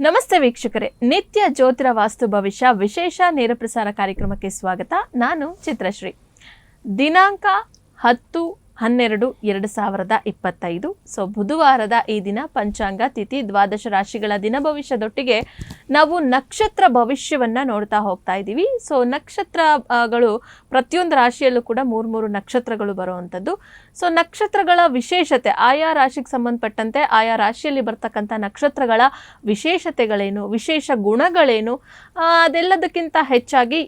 ನಮಸ್ತೆ ವೀಕ್ಷಕರೇ, ನಿತ್ಯ ಜ್ಯೋತಿರ ವಾಸ್ತು ಭವಿಷ್ಯ ವಿಶೇಷ ನೇರ ಪ್ರಸಾರ ಕಾರ್ಯಕ್ರಮಕ್ಕೆ ಸ್ವಾಗತ. ನಾನು ಚಿತ್ರಶ್ರೀ. ದಿನಾಂಕ ಹತ್ತು ಹನ್ನೆರಡು, ಎರಡು ಸಾವಿರದ ಇಪ್ಪತ್ತೈದು. ಸೊ ಬುಧವಾರದ ಈ ದಿನ ಪಂಚಾಂಗ ತಿಥಿ, ದ್ವಾದಶ ರಾಶಿಗಳ ದಿನ ಭವಿಷ್ಯದೊಟ್ಟಿಗೆ ನಾವು ನಕ್ಷತ್ರ ಭವಿಷ್ಯವನ್ನ ನೋಡ್ತಾ ಹೋಗ್ತಾ ಇದ್ದೀವಿ. ಸೊ ನಕ್ಷತ್ರಗಳು ಪ್ರತಿಯೊಂದು ರಾಶಿಯಲ್ಲೂ ಕೂಡ ಮೂರು ಮೂರು ನಕ್ಷತ್ರಗಳು ಬರುವಂಥದ್ದು. ಸೊ ನಕ್ಷತ್ರಗಳ ವಿಶೇಷತೆ, ಆಯಾ ರಾಶಿಗೆ ಸಂಬಂಧಪಟ್ಟಂತೆ ಆಯಾ ರಾಶಿಯಲ್ಲಿ ಬರ್ತಕ್ಕಂಥ ನಕ್ಷತ್ರಗಳ ವಿಶೇಷತೆಗಳೇನು, ವಿಶೇಷ ಗುಣಗಳೇನು ಅದೆಲ್ಲದಕ್ಕಿಂತ ಹೆಚ್ಚಾಗಿ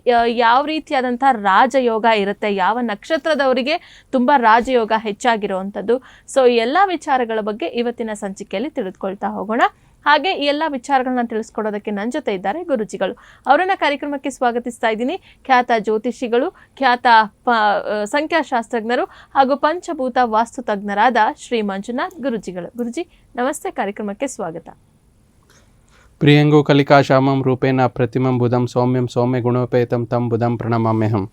ಯಾವ ರೀತಿಯಾದಂಥ ರಾಜಯೋಗ ಇರುತ್ತೆ, ಯಾವ ನಕ್ಷತ್ರದವರಿಗೆ ತುಂಬ ರಾಜಯೋಗ ಹೆಚ್ಚಾಗಿರುವಂಥದ್ದು. ಸೊ ಎಲ್ಲ ವಿಚಾರಗಳ ಬಗ್ಗೆ ಇವತ್ತಿನ ಸಂಚಿಕೆಯಲ್ಲಿ ತಿಳಿದುಕೊಳ್ತಾ ಹೋಗೋಣ. ಹಾಗೆ ಈ ಎಲ್ಲ ವಿಚಾರಗಳನ್ನ ತಿಳಿಸ್ಕೊಡೋದಕ್ಕೆ ನನ್ನ ಜೊತೆ ಇದ್ದಾರೆ ಗುರುಜಿಗಳು. ಅವರನ್ನ ಕಾರ್ಯಕ್ರಮಕ್ಕೆ ಸ್ವಾಗತಿಸ್ತಾ ಇದ್ದೀನಿ. ಖ್ಯಾತ ಜ್ಯೋತಿಷಿಗಳು, ಖ್ಯಾತ ಸಂಖ್ಯಾಶಾಸ್ತ್ರಜ್ಞರು ಹಾಗೂ ಪಂಚಭೂತ ವಾಸ್ತು ತಜ್ಞರಾದ ಶ್ರೀ ಮಂಜುನಾಥ್ ಗುರುಜಿಗಳು. ಗುರುಜಿ, ನಮಸ್ತೆ. ಕಾರ್ಯಕ್ರಮಕ್ಕೆ ಸ್ವಾಗತ. ಪ್ರಿಯಂಗು ಕಲಿಕಾಶಾಮಂ ರೂಪೇಣ ಪ್ರತಿಮಂ ಬುಧಂ ಸೌಮ್ಯಂ ಸೌಮ್ಯ ಗುಣೋಪೇತಂ ತಂ ಬುಧಂ ಪ್ರಣಮಾಮ್ಯಹಂ.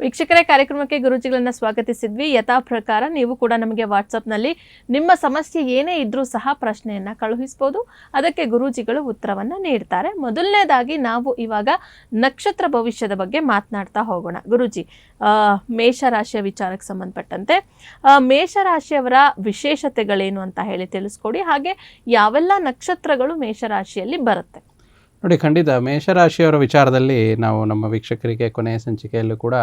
ವೀಕ್ಷಕರೇ ಕಾರ್ಯಕ್ರಮಕ್ಕೆ ಗುರುಜಿಗಳನ್ನ ಸ್ವಾಗತಿಸಿದ್ವಿ. ಯಥಾ ಪ್ರಕಾರ ನೀವು ಕೂಡ ನಮಗೆ ವಾಟ್ಸಪ್ನಲ್ಲಿ ನಿಮ್ಮ ಸಮಸ್ಯೆ ಏನೇ ಇದ್ರೂ ಸಹ ಪ್ರಶ್ನೆಯನ್ನ ಕಳುಹಿಸ್ಬೋದು. ಅದಕ್ಕೆ ಗುರೂಜಿಗಳು ಉತ್ತರವನ್ನ ನೀಡ್ತಾರೆ. ಮೊದಲನೇದಾಗಿ ನಾವು ಇವಾಗ ನಕ್ಷತ್ರ ಭವಿಷ್ಯದ ಬಗ್ಗೆ ಮಾತನಾಡ್ತಾ ಹೋಗೋಣ. ಗುರುಜಿ ಆ, ಮೇಷರಾಶಿಯ ವಿಚಾರಕ್ಕೆ ಸಂಬಂಧಪಟ್ಟಂತೆ ಆ, ಮೇಷರಾಶಿಯವರ ವಿಶೇಷತೆಗಳೇನು ಅಂತ ಹೇಳಿ ತಿಳಿಸ್ಕೊಡಿ. ಹಾಗೆ ಯಾವೆಲ್ಲ ನಕ್ಷತ್ರಗಳು ಮೇಷರಾಶಿಯಲ್ಲಿ ಬರುತ್ತೆ? ನೋಡಿ, ಖಂಡಿತ ಮೇಷರಾಶಿಯವರ ವಿಚಾರದಲ್ಲಿ ನಾವು ನಮ್ಮ ವೀಕ್ಷಕರಿಗೆ ಕೊನೆಯ ಸಂಚಿಕೆಯಲ್ಲೂ ಕೂಡ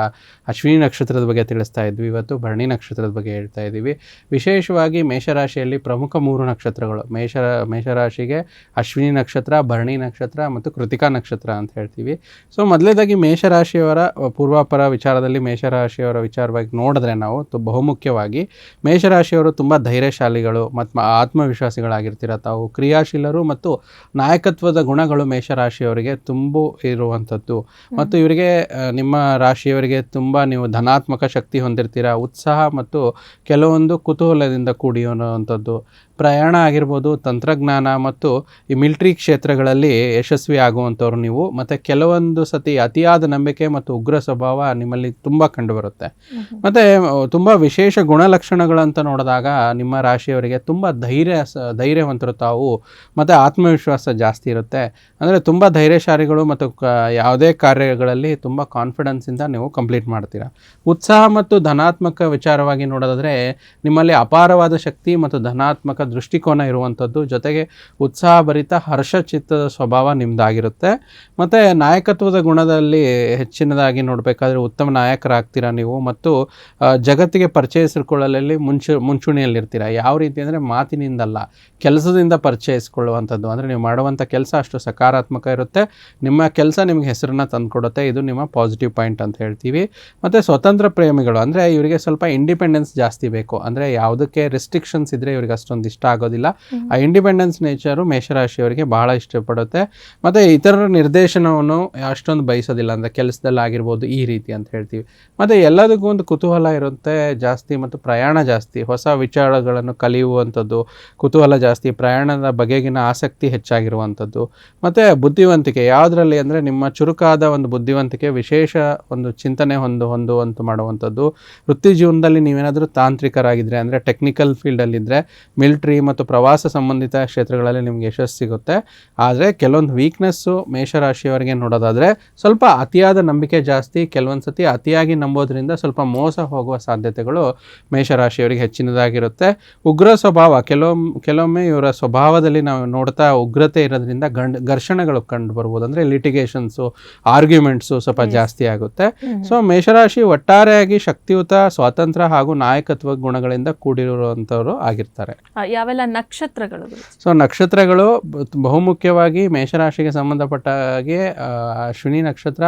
ಅಶ್ವಿನಿ ನಕ್ಷತ್ರದ ಬಗ್ಗೆ ತಿಳಿಸ್ತಾ ಇದ್ವಿ. ಇವತ್ತು ಭರಣಿ ನಕ್ಷತ್ರದ ಬಗ್ಗೆ ಹೇಳ್ತಾ ಇದ್ದೀವಿ. ವಿಶೇಷವಾಗಿ ಮೇಷರಾಶಿಯಲ್ಲಿ ಪ್ರಮುಖ ಮೂರು ನಕ್ಷತ್ರಗಳು. ಮೇಷ, ಮೇಷರಾಶಿಗೆ ಅಶ್ವಿನಿ ನಕ್ಷತ್ರ, ಭರಣಿ ನಕ್ಷತ್ರ ಮತ್ತು ಕೃತಿಕಾ ನಕ್ಷತ್ರ ಅಂತ ಹೇಳ್ತೀವಿ. ಸೊ, ಮೊದಲೇದಾಗಿ ಮೇಷರಾಶಿಯವರ ಪೂರ್ವಾಪರ ವಿಚಾರದಲ್ಲಿ ಮೇಷರಾಶಿಯವರ ವಿಚಾರವಾಗಿ ನೋಡಿದ್ರೆ ನಾವು ಬಹುಮುಖ್ಯವಾಗಿ ಮೇಷರಾಶಿಯವರು ತುಂಬ ಧೈರ್ಯಶಾಲಿಗಳು ಮತ್ತು ಆತ್ಮವಿಶ್ವಾಸಿಗಳಾಗಿರ್ತೀರ. ತಾವು ಕ್ರಿಯಾಶೀಲರು ಮತ್ತು ನಾಯಕತ್ವದ ಗುಣಗಳು ಮೇಷರಾಶಿಯವರಿಗೆ ತುಂಬು ಇರುವಂಥದ್ದು. ಮತ್ತು ಇವರಿಗೆ ನಿಮ್ಮ ರಾಶಿಯವರಿಗೆ ತುಂಬ ನೀವು ಧನಾತ್ಮಕ ಶಕ್ತಿ ಹೊಂದಿರ್ತೀರ ಉತ್ಸಾಹ ಮತ್ತು ಕೆಲವೊಂದು ಕುತೂಹಲದಿಂದ ಕೂಡಿರುವಂಥದ್ದು ಪ್ರಯಾಣ ಆಗಿರ್ಬೋದು ತಂತ್ರಜ್ಞಾನ ಮತ್ತು ಈ ಮಿಲ್ಟ್ರಿ ಕ್ಷೇತ್ರಗಳಲ್ಲಿ ಯಶಸ್ವಿ ಆಗುವಂಥವ್ರು ನೀವು. ಮತ್ತು ಕೆಲವೊಂದು ಸತಿ ಅತಿಯಾದ ನಂಬಿಕೆ ಮತ್ತು ಉಗ್ರ ಸ್ವಭಾವ ನಿಮ್ಮಲ್ಲಿ ತುಂಬ ಕಂಡುಬರುತ್ತೆ. ಮತ್ತು ತುಂಬ ವಿಶೇಷ ಗುಣಲಕ್ಷಣಗಳಂತ ನೋಡಿದಾಗ ನಿಮ್ಮ ರಾಶಿಯವರಿಗೆ ತುಂಬ ಧೈರ್ಯ ಧೈರ್ಯವಂತರು ತಾವು. ಮತ್ತು ಆತ್ಮವಿಶ್ವಾಸ ಜಾಸ್ತಿ ಇರುತ್ತೆ. ಅಂದರೆ ತುಂಬ ಧೈರ್ಯಶಾಲಿಗಳು ಮತ್ತು ಕ ಯಾವುದೇ ಕಾರ್ಯಗಳಲ್ಲಿ ತುಂಬ ಕಾನ್ಫಿಡೆನ್ಸಿಂದ ನೀವು ಕಂಪ್ಲೀಟ್ ಮಾಡ್ತೀರಾ. ಉತ್ಸಾಹ ಮತ್ತು ಧನಾತ್ಮಕ ವಿಚಾರವಾಗಿ ನೋಡೋದಾದರೆ ನಿಮ್ಮಲ್ಲಿ ಅಪಾರವಾದ ಶಕ್ತಿ ಮತ್ತು ಧನಾತ್ಮಕ ದೃಷ್ಟಿಕೋನ ಇರುವಂಥದ್ದು. ಜೊತೆಗೆ ಉತ್ಸಾಹಭರಿತ ಹರ್ಷಚಿತ್ತದ ಸ್ವಭಾವ ನಿಮ್ಮದಾಗಿರುತ್ತೆ ಮತ್ತು ನಾಯಕತ್ವದ ಗುಣದಲ್ಲಿ ಹೆಚ್ಚಿನದಾಗಿ ನೋಡಬೇಕಾದ್ರೆ ಉತ್ತಮ ನಾಯಕರಾಗ್ತೀರಾ ನೀವು ಮತ್ತು ಜಗತ್ತಿಗೆ ಪರಿಚಯಿಸಿಕೊಳ್ಳಲಲ್ಲಿ ಮುಂಚು, ಮುಂಚೂಣಿಯಲ್ಲಿರ್ತೀರ? ಯಾವ ರೀತಿ ಅಂದರೆ ಮಾತಿನಿಂದಲ್ಲ, ಕೆಲಸದಿಂದ ಪರಿಚಯಿಸ್ಕೊಳ್ಳುವಂಥದ್ದು. ಅಂದರೆ ನೀವು ಮಾಡುವಂಥ ಕೆಲಸ ಅಷ್ಟು ಸಕಾರಾತ್ಮಕ ಇರುತ್ತೆ. ನಿಮ್ಮ ಕೆಲಸ ನಿಮಗೆ ಹೆಸರನ್ನ ತಂದುಕೊಡುತ್ತೆ. ಇದು ನಿಮ್ಮ ಪಾಸಿಟಿವ್ ಪಾಯಿಂಟ್ ಅಂತ ಹೇಳ್ತೀವಿ. ಮತ್ತು ಸ್ವತಂತ್ರ ಪ್ರೇಮಿಗಳು, ಅಂದರೆ ಇವರಿಗೆ ಸ್ವಲ್ಪ ಇಂಡಿಪೆಂಡೆನ್ಸ್ ಜಾಸ್ತಿ ಬೇಕು. ಅಂದರೆ ಯಾವುದಕ್ಕೆ ರೆಸ್ಟ್ರಿಕ್ಷನ್ಸ್ ಇದ್ದರೆ ಇವ್ರಿಗೆ ಅಷ್ಟೊಂದು ಇಷ್ಟ ಆಗೋದಿಲ್ಲ. ಆ ಇಂಡಿಪೆಂಡೆನ್ಸ್ ನೇಚರು ಮೇಷರಾಶಿಯವರಿಗೆ ಬಹಳ ಇಷ್ಟಪಡುತ್ತೆ. ಮತ್ತು ಇತರರ ನಿರ್ದೇಶನವನ್ನು ಅಷ್ಟೊಂದು ಬಯಸೋದಿಲ್ಲ. ಅಂದರೆ ಕೆಲಸದಲ್ಲಿ ಆಗಿರ್ಬೋದು ಈ ರೀತಿ ಅಂತ ಹೇಳ್ತೀವಿ. ಮತ್ತು ಎಲ್ಲದಕ್ಕೂ ಒಂದು ಕುತೂಹಲ ಇರುತ್ತೆ. ಜಾಸ್ತಿ ಮತ್ತು ಪ್ರಯಾಣ ಜಾಸ್ತಿ. ಹೊಸ ವಿಚಾರಗಳನ್ನು ಕಲಿಯುವಂಥದ್ದು ಕುತೂಹಲ ಜಾಸ್ತಿ ಪ್ರಯಾಣದ ಬಗೆಗಿನ ಆಸಕ್ತಿ ಹೆಚ್ಚಾಗಿರುವಂಥದ್ದು. ಮತ್ತು ಬುದ್ಧಿವಂತಿಕೆ. ಯಾವುದರಲ್ಲಿ ಅಂದರೆ ನಿಮ್ಮ ಚುರುಕಾದ ಒಂದು ಬುದ್ಧಿವಂತಿಕೆ ವಿಶೇಷ ಒಂದು ಚಿಂತನೆ ಹೊಂದು ಹೊಂದುವಂತ ಮಾಡುವಂಥದ್ದು. ವೃತ್ತಿ ಜೀವನದಲ್ಲಿ ನೀವೇನಾದರೂ ತಾಂತ್ರಿಕರಾಗಿದ್ದರೆ ಅಂದರೆ ಟೆಕ್ನಿಕಲ್ ಫೀಲ್ಡಲ್ಲಿದ್ದರೆ ಮಿಲಿಟ್ರಿ ಮತ್ತು ಪ್ರವಾಸ ಸಂಬಂಧಿತ ಕ್ಷೇತ್ರಗಳಲ್ಲಿ ನಿಮಗೆ ಯಶಸ್ಸು ಸಿಗುತ್ತೆ. ಆದರೆ ಕೆಲವೊಂದು ವೀಕ್ನೆಸ್ಸು ಮೇಷರಾಶಿಯವರಿಗೆ ನೋಡೋದಾದರೆ ಸ್ವಲ್ಪ ಅತಿಯಾದ ನಂಬಿಕೆ ಜಾಸ್ತಿ ಕೆಲವೊಂದು ಸತಿ ಅತಿಯಾಗಿ ನಂಬೋದ್ರಿಂದ ಸ್ವಲ್ಪ ಮೋಸ ಹೋಗುವ ಸಾಧ್ಯತೆಗಳು ಮೇಷರಾಶಿಯವರಿಗೆ ಹೆಚ್ಚಿನದಾಗಿರುತ್ತೆ. ಉಗ್ರ ಸ್ವಭಾವ ಕೆಲವೊಮ್ಮೆ ಕೆಲವೊಮ್ಮೆ ಇವರ ಸ್ವಭಾವದಲ್ಲಿ ನಾವು ನೋಡ್ತಾ ಉಗ್ರತೆ ಇರೋದ್ರಿಂದ ಗಂಡ ಘರ್ಷಣೆಗಳು ಕಂಡು ಬರ್ಬೋದು ಅಂದರೆ ಲಿಟಿಗೇಷನ್ಸು ಆರ್ಗ್ಯುಮೆಂಟ್ಸು ಸ್ವಲ್ಪ ಜಾಸ್ತಿ ಆಗುತ್ತೆ. ಸೊ ಮೇಷರಾಶಿ ಒಟ್ಟಾರೆಯಾಗಿ ಶಕ್ತಿಯುತ ಸ್ವಾತಂತ್ರ್ಯ ಹಾಗೂ ನಾಯಕತ್ವ ಗುಣಗಳಿಂದ ಕೂಡಿರುವಂಥವ್ರು ಆಗಿರ್ತಾರೆ. ಯಾವೆಲ್ಲ ನಕ್ಷತ್ರಗಳು? ಸೊ ನಕ್ಷತ್ರಗಳು ಬಹುಮುಖ್ಯವಾಗಿ ಮೇಷರಾಶಿಗೆ ಸಂಬಂಧಪಟ್ಟ ಹಾಗೆ ಅಶ್ವಿನಿ ನಕ್ಷತ್ರ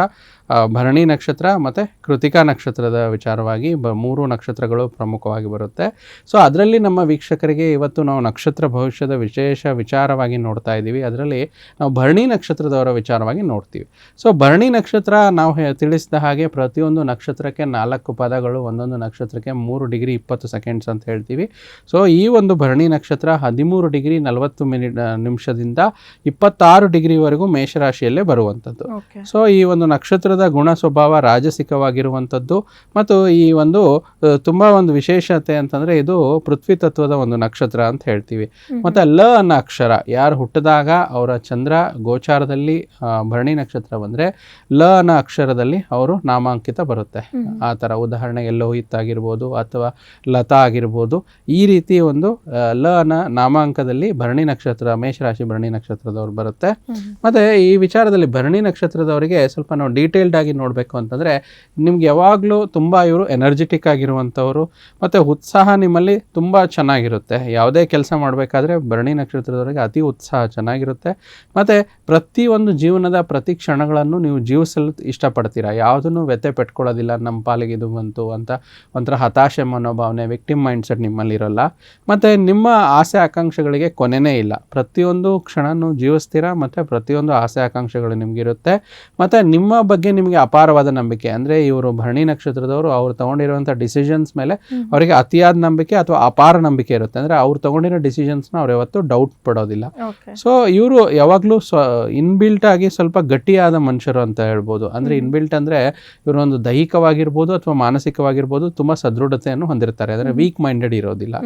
ಭರಣಿ ನಕ್ಷತ್ರ ಮತ್ತು ಕೃತಿಕಾ ನಕ್ಷತ್ರದ ವಿಚಾರವಾಗಿ ಬ ಮೂರು ನಕ್ಷತ್ರಗಳು ಪ್ರಮುಖವಾಗಿ ಬರುತ್ತೆ. ಸೊ ಅದರಲ್ಲಿ ನಮ್ಮ ವೀಕ್ಷಕರಿಗೆ ಇವತ್ತು ನಾವು ನಕ್ಷತ್ರ ಭವಿಷ್ಯದ ವಿಶೇಷ ವಿಚಾರವಾಗಿ ನೋಡ್ತಾ ಇದ್ದೀವಿ. ಅದರಲ್ಲಿ ನಾವು ಭರಣಿ ನಕ್ಷತ್ರದವರ ವಿಚಾರವಾಗಿ ನೋಡ್ತೀವಿ. ಸೊ ಭರಣಿ ನಕ್ಷತ್ರ ನಾವು ತಿಳಿಸಿದ ಹಾಗೆ ಪ್ರತಿಯೊಂದು ನಕ್ಷತ್ರಕ್ಕೆ ನಾಲ್ಕು ಪದಗಳು ಒಂದೊಂದು ನಕ್ಷತ್ರಕ್ಕೆ ಮೂರು ಡಿಗ್ರಿ ಇಪ್ಪತ್ತು ಸೆಕೆಂಡ್ಸ್ ಅಂತ ಹೇಳ್ತೀವಿ. ಸೊ ಈ ಒಂದು ಭರಣಿ ನಕ್ಷತ್ರ ಹದಿಮೂರು ಡಿಗ್ರಿ ನಲವತ್ತು ಮಿನಿಟ್ ನಿಮಿಷದಿಂದ ಇಪ್ಪತ್ತಾರು ಡಿಗ್ರಿವರೆಗೂ ಮೇಷರಾಶಿಯಲ್ಲೇ ಬರುವಂಥದ್ದು. ಸೊ ಈ ಒಂದು ನಕ್ಷತ್ರದ ನಕ್ಷತ್ರದ ಗುಣ ಸ್ವಭಾವ ರಾಜಸಿಕವಾಗಿರುವಂಥದ್ದು ಮತ್ತು ಈ ಒಂದು ತುಂಬ ಒಂದು ವಿಶೇಷತೆ ಅಂತಂದ್ರೆ ಇದು ಪೃಥ್ವಿ ತತ್ವದ ಒಂದು ನಕ್ಷತ್ರ ಅಂತ ಹೇಳ್ತೀವಿ. ಮತ್ತೆ ಲ ಅನ್ನೋ ಅಕ್ಷರ ಯಾರು ಹುಟ್ಟಿದಾಗ ಅವರ ಚಂದ್ರ ಗೋಚಾರದಲ್ಲಿ ಭರಣಿ ನಕ್ಷತ್ರ ಬಂದ್ರೆ ಲ ಅನ್ನೋ ಅಕ್ಷರದಲ್ಲಿ ಅವರು ನಾಮಾಂಕಿತ ಬರುತ್ತೆ. ಆ ಥರ ಉದಾಹರಣೆಗೆ ಲೋಹಿತ್ ಆಗಿರ್ಬೋದು ಅಥವಾ ಲತಾ ಆಗಿರ್ಬೋದು. ಈ ರೀತಿ ಒಂದು ಲ ಅನ್ನೋ ನಾಮಾಂಕದಲ್ಲಿ ಭರಣಿ ನಕ್ಷತ್ರ ಮೇಷರಾಶಿ ಭರಣಿ ನಕ್ಷತ್ರದವ್ರು ಬರುತ್ತೆ. ಮತ್ತೆ ಈ ವಿಚಾರದಲ್ಲಿ ಭರಣಿ ನಕ್ಷತ್ರದವರಿಗೆ ಸ್ವಲ್ಪ ನಾವು ಡೀಟೇಲ್ಡ್ ಆಗಿ ನೋಡಬೇಕು ಅಂತಂದ್ರೆ ನಿಮ್ಗೆ ಯಾವಾಗಲೂ ತುಂಬಾ ಇವರು ಎನರ್ಜೆಟಿಕ್ ಆಗಿರುವಂಥವ್ರು, ಮತ್ತೆ ಉತ್ಸಾಹ ನಿಮ್ಮಲ್ಲಿ ತುಂಬಾ ಚೆನ್ನಾಗಿರುತ್ತೆ. ಯಾವುದೇ ಕೆಲಸ ಮಾಡಬೇಕಾದ್ರೆ ಭರಣಿ ನಕ್ಷತ್ರದವರಿಗೆ ಅತಿ ಉತ್ಸಾಹ ಚೆನ್ನಾಗಿರುತ್ತೆ. ಮತ್ತೆ ಪ್ರತಿ ಒಂದು ಜೀವನದ ಪ್ರತಿ ಕ್ಷಣಗಳನ್ನು ನೀವು ಜೀವಿಸಲು ಇಷ್ಟಪಡ್ತೀರಾ? ಯಾವುದನ್ನು ವ್ಯಥೆ ಪೆಟ್ಕೊಳ್ಳೋದಿಲ್ಲ, ನಮ್ಮ ಪಾಲಿಗೆ ಇದು ಬಂತು ಅಂತ ಒಂಥರ ಹತಾಶೆ ಮನೋಭಾವನೆ ವಿಕ್ಟಿಮ್ ಮೈಂಡ್ಸೆಟ್ ನಿಮ್ಮಲ್ಲಿ ಇರಲ್ಲ. ಮತ್ತು ನಿಮ್ಮ ಆಸೆ ಆಕಾಂಕ್ಷೆಗಳಿಗೆ ಕೊನೆನೇ ಇಲ್ಲ. ಪ್ರತಿಯೊಂದು ಕ್ಷಣನೂ ಜೀವಿಸ್ತೀರಾ? ಮತ್ತು ಪ್ರತಿಯೊಂದು ಆಸೆ ಆಕಾಂಕ್ಷೆಗಳು ನಿಮಗಿರುತ್ತೆ. ಮತ್ತು ನಿಮ್ಮ ಬಗ್ಗೆ ನಿಮಗೆ ಅಪಾರವಾದ ನಂಬಿಕೆ. ಅಂದರೆ ಇವರು ಭರಣಿ ನಕ್ಷತ್ರದವರು ಅವ್ರು ತೊಗೊಂಡಿರುವಂಥ ಡಿಸಿಷನ್ಸ್ ಮೇಲೆ ಅವರಿಗೆ ಅತಿಯಾದ ನಂಬಿಕೆ ಅಥವಾ ಅಪಾರ ನಂಬಿಕೆ ಇರುತ್ತೆ. ಅಂದರೆ ಅವ್ರು ತೊಗೊಂಡಿರೋ ಡಿಸಿಷನ್ಸ್ನ ಅವ್ರು ಯಾವತ್ತೂ ಡೌಟ್ ಪಡೋದಿಲ್ಲ. ಸೊ ಇವರು ಯಾವಾಗಲೂ ಸ್ವ ಇನ್ಬಿಲ್ಟ್ ಆಗಿ ಸ್ವಲ್ಪ ಗಟ್ಟಿಯಾದ ಮನುಷ್ಯರು ಅಂತ ಹೇಳ್ಬೋದು. ಅಂದರೆ ಇನ್ಬಿಲ್ಟ್ ಅಂದರೆ ಇವರು ಒಂದು ದೈಹಿಕವಾಗಿರ್ಬೋದು ಅಥವಾ ಮಾನಸಿಕವಾಗಿರ್ಬೋದು ತುಂಬ ಸದೃಢತೆಯನ್ನು ಹೊಂದಿರ್ತಾರೆ. ಅಂದರೆ. ವೀಕ್ ಮೈಂಡೆಡ್ ಇರೋದಿಲ್ಲ.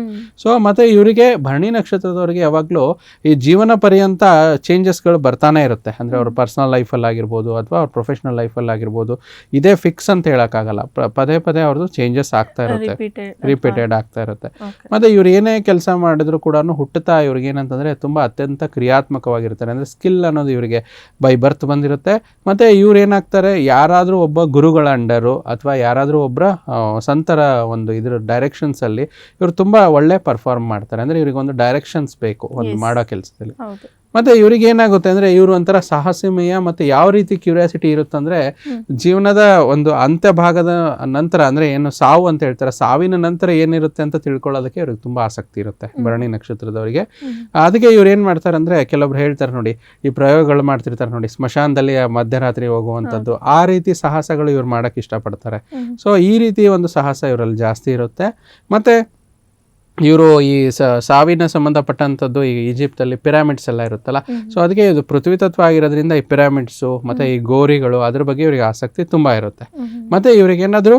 ಸೊ ಮತ್ತೆ ಇವರಿಗೆ ಭರಣಿ ನಕ್ಷತ್ರದವರಿಗೆ ಯಾವಾಗಲೂ ಈ ಜೀವನ ಪರ್ಯಂತ ಚೇಂಜಸ್ಗಳು ಬರ್ತಾನೆ ಇರುತ್ತೆ. ಅಂದರೆ ಅವ್ರ ಪರ್ಸನಲ್ ಲೈಫಲ್ಲಿ ಆಗಿರ್ಬೋದು ಅಥವಾ ಅವ್ರ ಪ್ರೊಫೆಷನಲ್ ಲೈಫಲ್ಲಿ ಆಗಿರ್ಬೋದು. ಇದೇ ಫಿಕ್ಸ್ ಅಂತ ಹೇಳೋಕ್ಕಾಗಲ್ಲ. ಪದೇ ಪದೇ ಅವ್ರದ್ದು ಚೇಂಜಸ್ ಆಗ್ತಾ ಇರುತ್ತೆ. ರಿಪೀಟೆಡ್ ಆಗ್ತಾ ಇರುತ್ತೆ. ಮತ್ತೆ ಇವ್ರು ಏನೇ ಕೆಲಸ ಮಾಡಿದ್ರು ಕೂಡ ಹುಟ್ಟುತ್ತಾ ಇವ್ರಿಗೆ ಏನಂತಂದ್ರೆ ತುಂಬಾ ಅತ್ಯಂತ ಕ್ರಿಯಾತ್ಮಕವಾಗಿರ್ತಾರೆ. ಅಂದ್ರೆ ಸ್ಕಿಲ್ ಅನ್ನೋದು ಇವರಿಗೆ ಬೈ ಬರ್ತ್ ಬಂದಿರುತ್ತೆ. ಮತ್ತೆ ಇವ್ರು ಏನಾಗ್ತಾರೆ? ಯಾರಾದರೂ ಒಬ್ಬ ಗುರುಗಳ ಅಂಡರು ಅಥವಾ ಯಾರಾದರೂ ಒಬ್ಬರ ಸಂತರ ಒಂದು ಇದ್ರ ಡೈರೆಕ್ಷನ್ಸ್ ಅಲ್ಲಿ ಇವ್ರು ತುಂಬಾ ಒಳ್ಳೆ ಪರ್ಫಾರ್ಮ್ ಮಾಡ್ತಾರೆ. ಅಂದ್ರೆ ಇವ್ರಿಗೆ ಒಂದು ಡೈರೆಕ್ಷನ್ಸ್ ಬೇಕು ಒಂದು ಮಾಡೋ ಕೆಲಸದಲ್ಲಿ. ಮತ್ತೆ ಇವ್ರಿಗೆ ಏನಾಗುತ್ತೆ ಅಂದ್ರೆ ಇವರು ಒಂಥರ ಸಾಹಸಮಯ ಮತ್ತೆ ಯಾವ ರೀತಿ ಕ್ಯೂರಿಯಾಸಿಟಿ ಇರುತ್ತೆ ಅಂದ್ರೆ ಜೀವನದ ಒಂದು ಅಂತ್ಯ ಭಾಗದ ನಂತರ ಅಂದ್ರೆ ಏನು ಸಾವು ಅಂತ ಹೇಳ್ತಾರೆ ಸಾವಿನ ನಂತರ ಏನಿರುತ್ತೆ ಅಂತ ತಿಳ್ಕೊಳ್ಳೋದಕ್ಕೆ ಇವ್ರಿಗೆ ತುಂಬಾ ಆಸಕ್ತಿ ಇರುತ್ತೆ. ಭರಣಿ ನಕ್ಷತ್ರದವರಿಗೆ. ಅದಕ್ಕೆ ಇವ್ರು ಏನ್ ಮಾಡ್ತಾರೆ ಅಂದ್ರೆ ಕೆಲವೊಬ್ರು ಹೇಳ್ತಾರೆ ನೋಡಿ ಈ ಪ್ರಯೋಗಗಳು ಮಾಡ್ತಿರ್ತಾರೆ ನೋಡಿ ಸ್ಮಶಾನದಲ್ಲಿ ಮಧ್ಯರಾತ್ರಿ ಹೋಗುವಂಥದ್ದು ಆ ರೀತಿ ಸಾಹಸಗಳು ಇವ್ರು ಮಾಡಕ್ ಇಷ್ಟಪಡ್ತಾರೆ. ಸೊ ಈ ರೀತಿ ಒಂದು ಸಾಹಸ ಇವರಲ್ಲಿ ಜಾಸ್ತಿ ಇರುತ್ತೆ. ಮತ್ತೆ ಇವರು ಈ ಸ- ಸಾವಿನ ಸಂಬಂಧಪಟ್ಟಂಥದ್ದು ಈ ಈಜಿಪ್ಟಲ್ಲಿ ಪಿರಾಮಿಡ್ಸ್ ಎಲ್ಲ ಇರುತ್ತಲ್ಲ. ಸೊ ಅದಕ್ಕೆ ಇದು ಪೃಥ್ವಿ ತತ್ವ ಆಗಿರೋದ್ರಿಂದ ಈ ಪಿರಾಮಿಡ್ಸು ಮತ್ತು ಈ ಗೋರಿಗಳು ಅದ್ರ ಬಗ್ಗೆ ಇವರಿಗೆ ಆಸಕ್ತಿ ತುಂಬ ಇರುತ್ತೆ. ಮತ್ತು ಇವರಿಗೇನಾದರೂ ಇವ್ರಿಗೆ ಏನಾದರೂ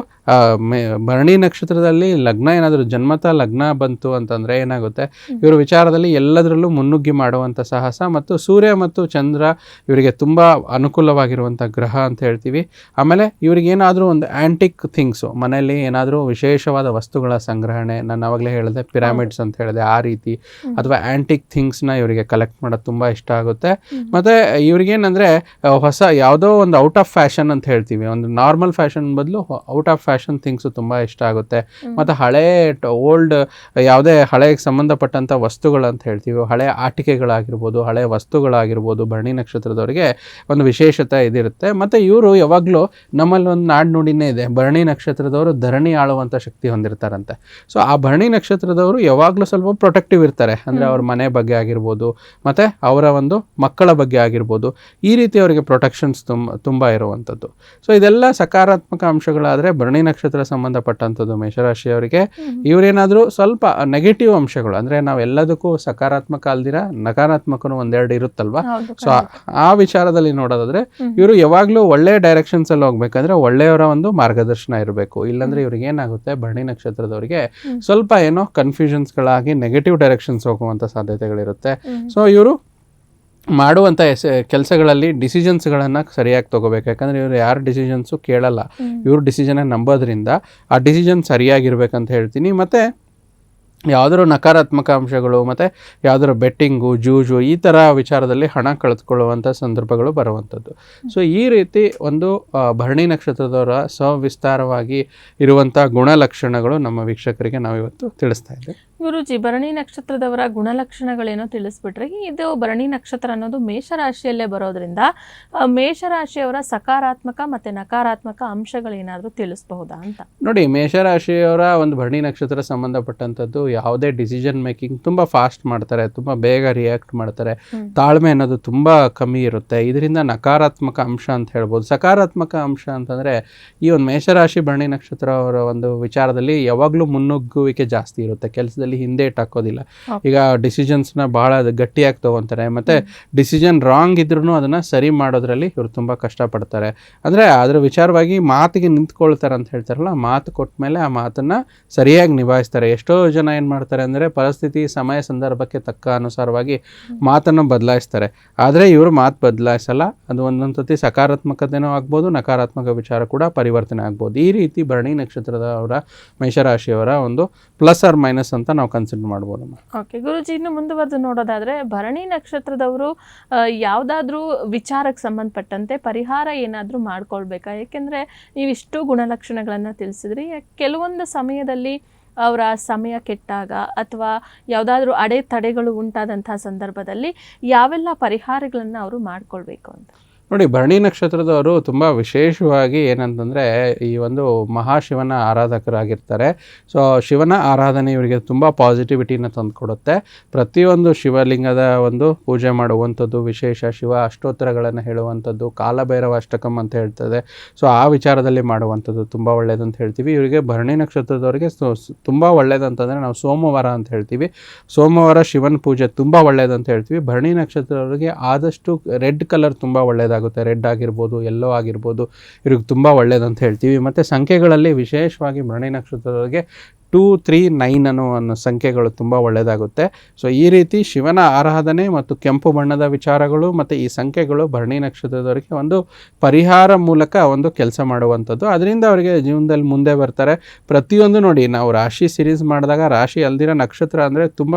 ಭರಣಿ ನಕ್ಷತ್ರದಲ್ಲಿ ಲಗ್ನ ಏನಾದರೂ ಜನ್ಮತ ಲಗ್ನ ಬಂತು ಅಂತಂದರೆ ಏನಾಗುತ್ತೆ? ಇವ್ರ ವಿಚಾರದಲ್ಲಿ ಎಲ್ಲದರಲ್ಲೂ ಮುನ್ನುಗ್ಗಿ ಮಾಡುವಂಥ ಸಾಹಸ ಮತ್ತು ಸೂರ್ಯ ಮತ್ತು ಚಂದ್ರ ಇವರಿಗೆ ತುಂಬ ಅನುಕೂಲವಾಗಿರುವಂಥ ಗ್ರಹ ಅಂತ ಹೇಳ್ತೀವಿ. ಆಮೇಲೆ ಇವರಿಗೇನಾದರೂ ಏನಾದರೂ ಒಂದು ಆ್ಯಂಟಿಕ್ ಥಿಂಗ್ಸು ಮನೆಯಲ್ಲಿ ಏನಾದರೂ ವಿಶೇಷವಾದ ವಸ್ತುಗಳ ಸಂಗ್ರಹಣೆ ನಾನು ಆವಾಗಲೇ ಹೇಳಿದೆ ಪಿರಾಮಿಡ್ಸ್ ಅಂತ ಹೇಳಿದೆ ಆ ರೀತಿ ಅಥವಾ ಆ್ಯಂಟಿಕ್ ಥಿಂಗ್ಸ್ನ ಇವರಿಗೆ ಕಲೆಕ್ಟ್ ಮಾಡೋದು ತುಂಬ ಇಷ್ಟ ಆಗುತ್ತೆ. ಮತ್ತು ಇವ್ರಿಗೇನಂದರೆ ಹೊಸ ಯಾವುದೋ ಒಂದು ಔಟ್ ಆಫ್ ಫ್ಯಾಷನ್ ಅಂತ ಹೇಳ್ತೀವಿ. ಒಂದು ನಾರ್ಮಲ್ ಫ್ಯಾಷನ್ ಬದಲು ಔಟ್ ಆಫ್ ಫ್ಯಾಷನ್ ಥಿಂಗ್ಸು ತುಂಬ ಇಷ್ಟ ಆಗುತ್ತೆ. ಮತ್ತು ಹಳೆ ಓಲ್ಡ್ ಯಾವುದೇ ಹಳೆಗೆ ಸಂಬಂಧಪಟ್ಟಂಥ ವಸ್ತುಗಳು ಅಂತ ಹೇಳ್ತೀವಿ. ಹಳೆ ಆಟಿಕೆಗಳಾಗಿರ್ಬೋದು ಹಳೆ ವಸ್ತುಗಳಾಗಿರ್ಬೋದು ಭರಣಿ ನಕ್ಷತ್ರದವರಿಗೆ ಒಂದು ವಿಶೇಷತೆ ಇದಿರುತ್ತೆ. ಮತ್ತು ಇವರು ಯಾವಾಗಲೂ ನಮ್ಮಲ್ಲಿ ಒಂದು ನಾಡು ನುಡಿನೇ ಇದೆ. ಭರಣಿ ನಕ್ಷತ್ರದವರು ಧರಣಿ ಆಳುವಂಥ ಶಕ್ತಿ ಹೊಂದಿರ್ತಾರಂತೆ. ಸೊ ಆ ಭರಣಿ ನಕ್ಷತ್ರದವರು ಯಾವಾಗಲೂ ಸ್ವಲ್ಪ ಪ್ರೊಟೆಕ್ಟಿವ್ ಇರ್ತಾರೆ. ಅಂದರೆ ಅವ್ರ ಮನೆ ಬಗ್ಗೆ ಆಗಿರ್ಬೋದು ಮತ್ತು ಅವರ ಒಂದು ಮಕ್ಕಳ ಬಗ್ಗೆ ಆಗಿರ್ಬೋದು ಈ ರೀತಿ ಅವರಿಗೆ ಪ್ರೊಟೆಕ್ಷನ್ಸ್ ತುಂಬ ತುಂಬ ಇರುವಂಥದ್ದು. ಸೊ ಇದೆಲ್ಲ ಸಕಾರಾತ್ಮಕ ಅಂಶಗಳಾದರೆ ಭರಣಿ ನಕ್ಷತ್ರ ಸಂಬಂಧಪಟ್ಟಂಥದ್ದು ಮೇಷರಾಶಿಯವರಿಗೆ. ಇವರೇನಾದರೂ ಸ್ವಲ್ಪ ನೆಗೆಟಿವ್ ಅಂಶಗಳು ಅಂದರೆ ನಾವೆಲ್ಲದಕ್ಕೂ ಸಕಾರಾತ್ಮಕ ಅಲ್ದಿರ ನಕಾರಾತ್ಮಕನೂ ಒಂದೆರಡು ಇರುತ್ತಲ್ವಾ? ಸೊ ಆ ವಿಚಾರದಲ್ಲಿ ನೋಡೋದಾದ್ರೆ. ಇವರು ಯಾವಾಗಲೂ ಒಳ್ಳೆಯ ಡೈರೆಕ್ಷನ್ಸ್ ಅಲ್ಲಿ ಹೋಗ್ಬೇಕಂದ್ರೆ ಒಳ್ಳೆಯವರ ಒಂದು ಮಾರ್ಗದರ್ಶನ ಇರಬೇಕು. ಇಲ್ಲಾಂದ್ರೆ ಇವ್ರಿಗೆ ಏನಾಗುತ್ತೆ ಭರಣಿ ನಕ್ಷತ್ರದವರಿಗೆ ಸ್ವಲ್ಪ ಏನೋ ಕನ್ಫ್ಯೂಷನ್ಸ್ಗಳಾಗಿ ನೆಗೆಟಿವ್ ಡೈರೆಕ್ಷನ್ಸ್ ಹೋಗುವಂಥ ಸಾಧ್ಯತೆಗಳಿರುತ್ತೆ. ಸೊ ಇವರು ಮಾಡುವಂಥ ಎಸ್ ಕೆಲಸಗಳಲ್ಲಿ ಡಿಸಿಷನ್ಸ್ಗಳನ್ನು ಸರಿಯಾಗಿ ತಗೋಬೇಕು. ಯಾಕಂದರೆ ಇವರು ಯಾರ ಡಿಸಿಷನ್ಸು ಕೇಳಲ್ಲ. ಇವ್ರ ಡಿಸಿಷನ್ನ ನಂಬೋದ್ರಿಂದ ಆ ಡಿಸಿಷನ್ ಸರಿಯಾಗಿರ್ಬೇಕಂತ ಹೇಳ್ತೀನಿ. ಮತ್ತು ಯಾವುದಾದ್ರು ನಕಾರಾತ್ಮಕ ಅಂಶಗಳು ಮತ್ತು ಯಾವುದಾದ್ರು ಬೆಟ್ಟಿಂಗು ಜೂಜು ಈ ಥರ ವಿಚಾರದಲ್ಲಿ ಹಣ ಕಳೆದುಕೊಳ್ಳುವಂಥ ಸಂದರ್ಭಗಳು ಬರುವಂಥದ್ದು. ಸೊ ಈ ರೀತಿ ಒಂದು ಭರಣಿ ನಕ್ಷತ್ರದವರ ಸವಿಸ್ತಾರವಾಗಿ ಇರುವಂಥ ಗುಣಲಕ್ಷಣಗಳು ನಮ್ಮ ವೀಕ್ಷಕರಿಗೆ ನಾವಿವತ್ತು ತಿಳಿಸ್ತಾ ಇದ್ದೇವೆ. ಗುರುಜಿ ಭರಣಿ ನಕ್ಷತ್ರದವರ ಗುಣಲಕ್ಷಣಗಳೇನೋ ತಿಳಿಸ್ಬಿಟ್ರಿ ಇದು ಭರಣಿ ನಕ್ಷತ್ರ ಅನ್ನೋದು ಮೇಷರಾಶಿಯಲ್ಲೇ ಬರೋದ್ರಿಂದ ಮೇಷರಾಶಿಯವರ ಸಕಾರಾತ್ಮಕ ಮತ್ತೆ ನಕಾರಾತ್ಮಕ ಅಂಶಗಳೇನಾದ್ರೂ ತಿಳಿಸಬಹುದಾ ಅಂತ? ನೋಡಿ ಮೇಷರಾಶಿಯವರ ಒಂದು ಭರಣಿ ನಕ್ಷತ್ರ ಸಂಬಂಧಪಟ್ಟಂಥದ್ದು ಯಾವುದೇ ಡಿಸಿಷನ್ ಮೇಕಿಂಗ್ ತುಂಬ ಫಾಸ್ಟ್ ಮಾಡ್ತಾರೆ ತುಂಬ ಬೇಗ ರಿಯಾಕ್ಟ್ ಮಾಡ್ತಾರೆ. ತಾಳ್ಮೆ ಅನ್ನೋದು ತುಂಬ ಕಮ್ಮಿ ಇರುತ್ತೆ. ಇದರಿಂದ ನಕಾರಾತ್ಮಕ ಅಂಶ ಅಂತ ಹೇಳ್ಬೋದು. ಸಕಾರಾತ್ಮಕ ಅಂಶ ಅಂತಂದರೆ ಈ ಒಂದು ಮೇಷರಾಶಿ ಭರಣಿ ನಕ್ಷತ್ರ ಅವರ ಒಂದು ವಿಚಾರದಲ್ಲಿ ಯಾವಾಗಲೂ ಮುನ್ನುಗ್ಗುವಿಕೆ ಜಾಸ್ತಿ ಇರುತ್ತೆ. ಕೆಲಸದಲ್ಲಿ ವಿಚಾರದಲ್ಲಿ ಹಿಂದೆ ಹಾಕೋದಿಲ್ಲ Okay. ಈಗ ಡಿಸಿಷನ್ಸ್ನ ಭಾಳ ಗಟ್ಟಿಯಾಗಿ ತೊಗೊತಾರೆ. ಮತ್ತು ಡಿಸಿಷನ್ ರಾಂಗ್ ಇದ್ರೂ ಅದನ್ನು ಸರಿ ಮಾಡೋದ್ರಲ್ಲಿ ಇವರು ತುಂಬ ಕಷ್ಟಪಡ್ತಾರೆ. ಅಂದರೆ ಅದರ ವಿಚಾರವಾಗಿ ಮಾತಿಗೆ ನಿಂತ್ಕೊಳ್ತಾರೆ ಅಂತ ಹೇಳ್ತಾರಲ್ಲ ಮಾತು ಕೊಟ್ಟ ಮೇಲೆ ಆ ಮಾತನ್ನು ಸರಿಯಾಗಿ ನಿಭಾಯಿಸ್ತಾರೆ. ಎಷ್ಟೋ ಜನ ಏನು ಮಾಡ್ತಾರೆ ಅಂದರೆ ಪರಿಸ್ಥಿತಿ ಸಮಯ ಸಂದರ್ಭಕ್ಕೆ ತಕ್ಕ ಅನುಸಾರವಾಗಿ ಮಾತನ್ನು ಬದಲಾಯಿಸ್ತಾರೆ. ಆದರೆ ಇವರು ಮಾತು ಬದಲಾಯಿಸಲ್ಲ. ಅದು ಒಂದೊಂದು ಸತಿ ಸಕಾರಾತ್ಮಕತೆನೂ ಆಗ್ಬೋದು ನಕಾರಾತ್ಮಕ ವಿಚಾರ ಕೂಡ ಪರಿವರ್ತನೆ ಆಗ್ಬೋದು. ಈ ರೀತಿ ಭರಣಿ ನಕ್ಷತ್ರದವರ ಮೇಷರಾಶಿಯವರ ಒಂದು ಪ್ಲಸ್ ಆರ್ ಮೈನಸ್ ಅಂತ ನಾವು ಕನ್ಸಿಡರ್ ಮಾಡ್ಬೋದಮ್ಮ ಓಕೆ ಗುರುಜಿ, ಇನ್ನು ಮುಂದುವರೆದು ನೋಡೋದಾದ್ರೆ ಭರಣಿ ನಕ್ಷತ್ರದವರು ಯಾವುದಾದ್ರೂ ವಿಚಾರಕ್ಕೆ ಸಂಬಂಧಪಟ್ಟಂತೆ ಪರಿಹಾರ ಏನಾದರೂ ಮಾಡ್ಕೊಳ್ಬೇಕಾ? ಏಕೆಂದರೆ ನೀವು ಇಷ್ಟು ಗುಣಲಕ್ಷಣಗಳನ್ನು ತಿಳಿಸಿದ್ರಿ. ಕೆಲವೊಂದು ಸಮಯದಲ್ಲಿ ಅವರ ಸಮಯ ಕೆಟ್ಟಾಗ ಅಥವಾ ಯಾವುದಾದ್ರೂ ಅಡೆತಡೆಗಳು ಉಂಟಾದಂತಹ ಸಂದರ್ಭದಲ್ಲಿ ಯಾವೆಲ್ಲ ಪರಿಹಾರಗಳನ್ನು ಅವರು ಮಾಡ್ಕೊಳ್ಬೇಕು ಅಂತ? ನೋಡಿ, ಭರಣಿ ನಕ್ಷತ್ರದವರು ತುಂಬ ವಿಶೇಷವಾಗಿ ಏನಂತಂದರೆ ಈ ಒಂದು ಮಹಾಶಿವನ ಆರಾಧಕರಾಗಿರ್ತಾರೆ. ಸೊ ಶಿವನ ಆರಾಧನೆ ಇವರಿಗೆ ತುಂಬ ಪಾಸಿಟಿವಿಟಿನ ತಂದುಕೊಡುತ್ತೆ. ಪ್ರತಿಯೊಂದು ಶಿವಲಿಂಗದ ಒಂದು ಪೂಜೆ ಮಾಡುವಂಥದ್ದು, ವಿಶೇಷ ಶಿವ ಅಷ್ಟೋತ್ತರಗಳನ್ನು ಹೇಳುವಂಥದ್ದು, ಕಾಲಭೈರವ ಅಷ್ಟಕಂ ಅಂತ ಹೇಳ್ತದೆ. ಸೊ ಆ ವಿಚಾರದಲ್ಲಿ ಮಾಡುವಂಥದ್ದು ತುಂಬ ಒಳ್ಳೆಯದಂತ ಹೇಳ್ತೀವಿ. ಇವರಿಗೆ ಭರಣಿ ನಕ್ಷತ್ರದವರಿಗೆ ತುಂಬ ಒಳ್ಳೆಯದಂತಂದರೆ ನಾವು ಸೋಮವಾರ ಅಂತ ಹೇಳ್ತೀವಿ. ಸೋಮವಾರ ಶಿವನ ಪೂಜೆ ತುಂಬ ಒಳ್ಳೆಯದಂತ ಹೇಳ್ತೀವಿ. ಭರಣಿ ನಕ್ಷತ್ರದವರಿಗೆ ಆದಷ್ಟು ರೆಡ್ ಕಲರ್ ತುಂಬ ಒಳ್ಳೆಯದಾಗುತ್ತೆ ರೆಡ್ ಆಗಿರ್ಬೋದು ಎಲ್ಲೋ ಆಗಿರ್ಬೋದು ಇವ್ರಿಗೆ ತುಂಬ ಒಳ್ಳೆಯದಂತ ಹೇಳ್ತೀವಿ. ಮತ್ತು ಸಂಖ್ಯೆಗಳಲ್ಲಿ ವಿಶೇಷವಾಗಿ ಮರಣಿ ನಕ್ಷತ್ರದವರಿಗೆ ಟೂ, ತ್ರೀ, ನೈನ್ ಅನ್ನೋ ಅನ್ನೋ ಸಂಖ್ಯೆಗಳು ತುಂಬ ಒಳ್ಳೆಯದಾಗುತ್ತೆ. ಸೊ ಈ ರೀತಿ ಶಿವನ ಆರಾಧನೆ ಮತ್ತು ಕೆಂಪು ಬಣ್ಣದ ವಿಚಾರಗಳು ಮತ್ತು ಈ ಸಂಖ್ಯೆಗಳು ಭರಣಿ ನಕ್ಷತ್ರದವರಿಗೆ ಒಂದು ಪರಿಹಾರ ಮೂಲಕ ಒಂದು ಕೆಲಸ ಮಾಡುವಂಥದ್ದು. ಅದರಿಂದ ಅವರಿಗೆ ಜೀವನದಲ್ಲಿ ಮುಂದೆ ಬರ್ತಾರೆ. ಪ್ರತಿಯೊಂದು ನೋಡಿ, ನಾವು ರಾಶಿ ಸಿರೀಸ್ ಮಾಡಿದಾಗ ರಾಶಿ ಅಲ್ದಿರೋ ನಕ್ಷತ್ರ ಅಂದರೆ ತುಂಬ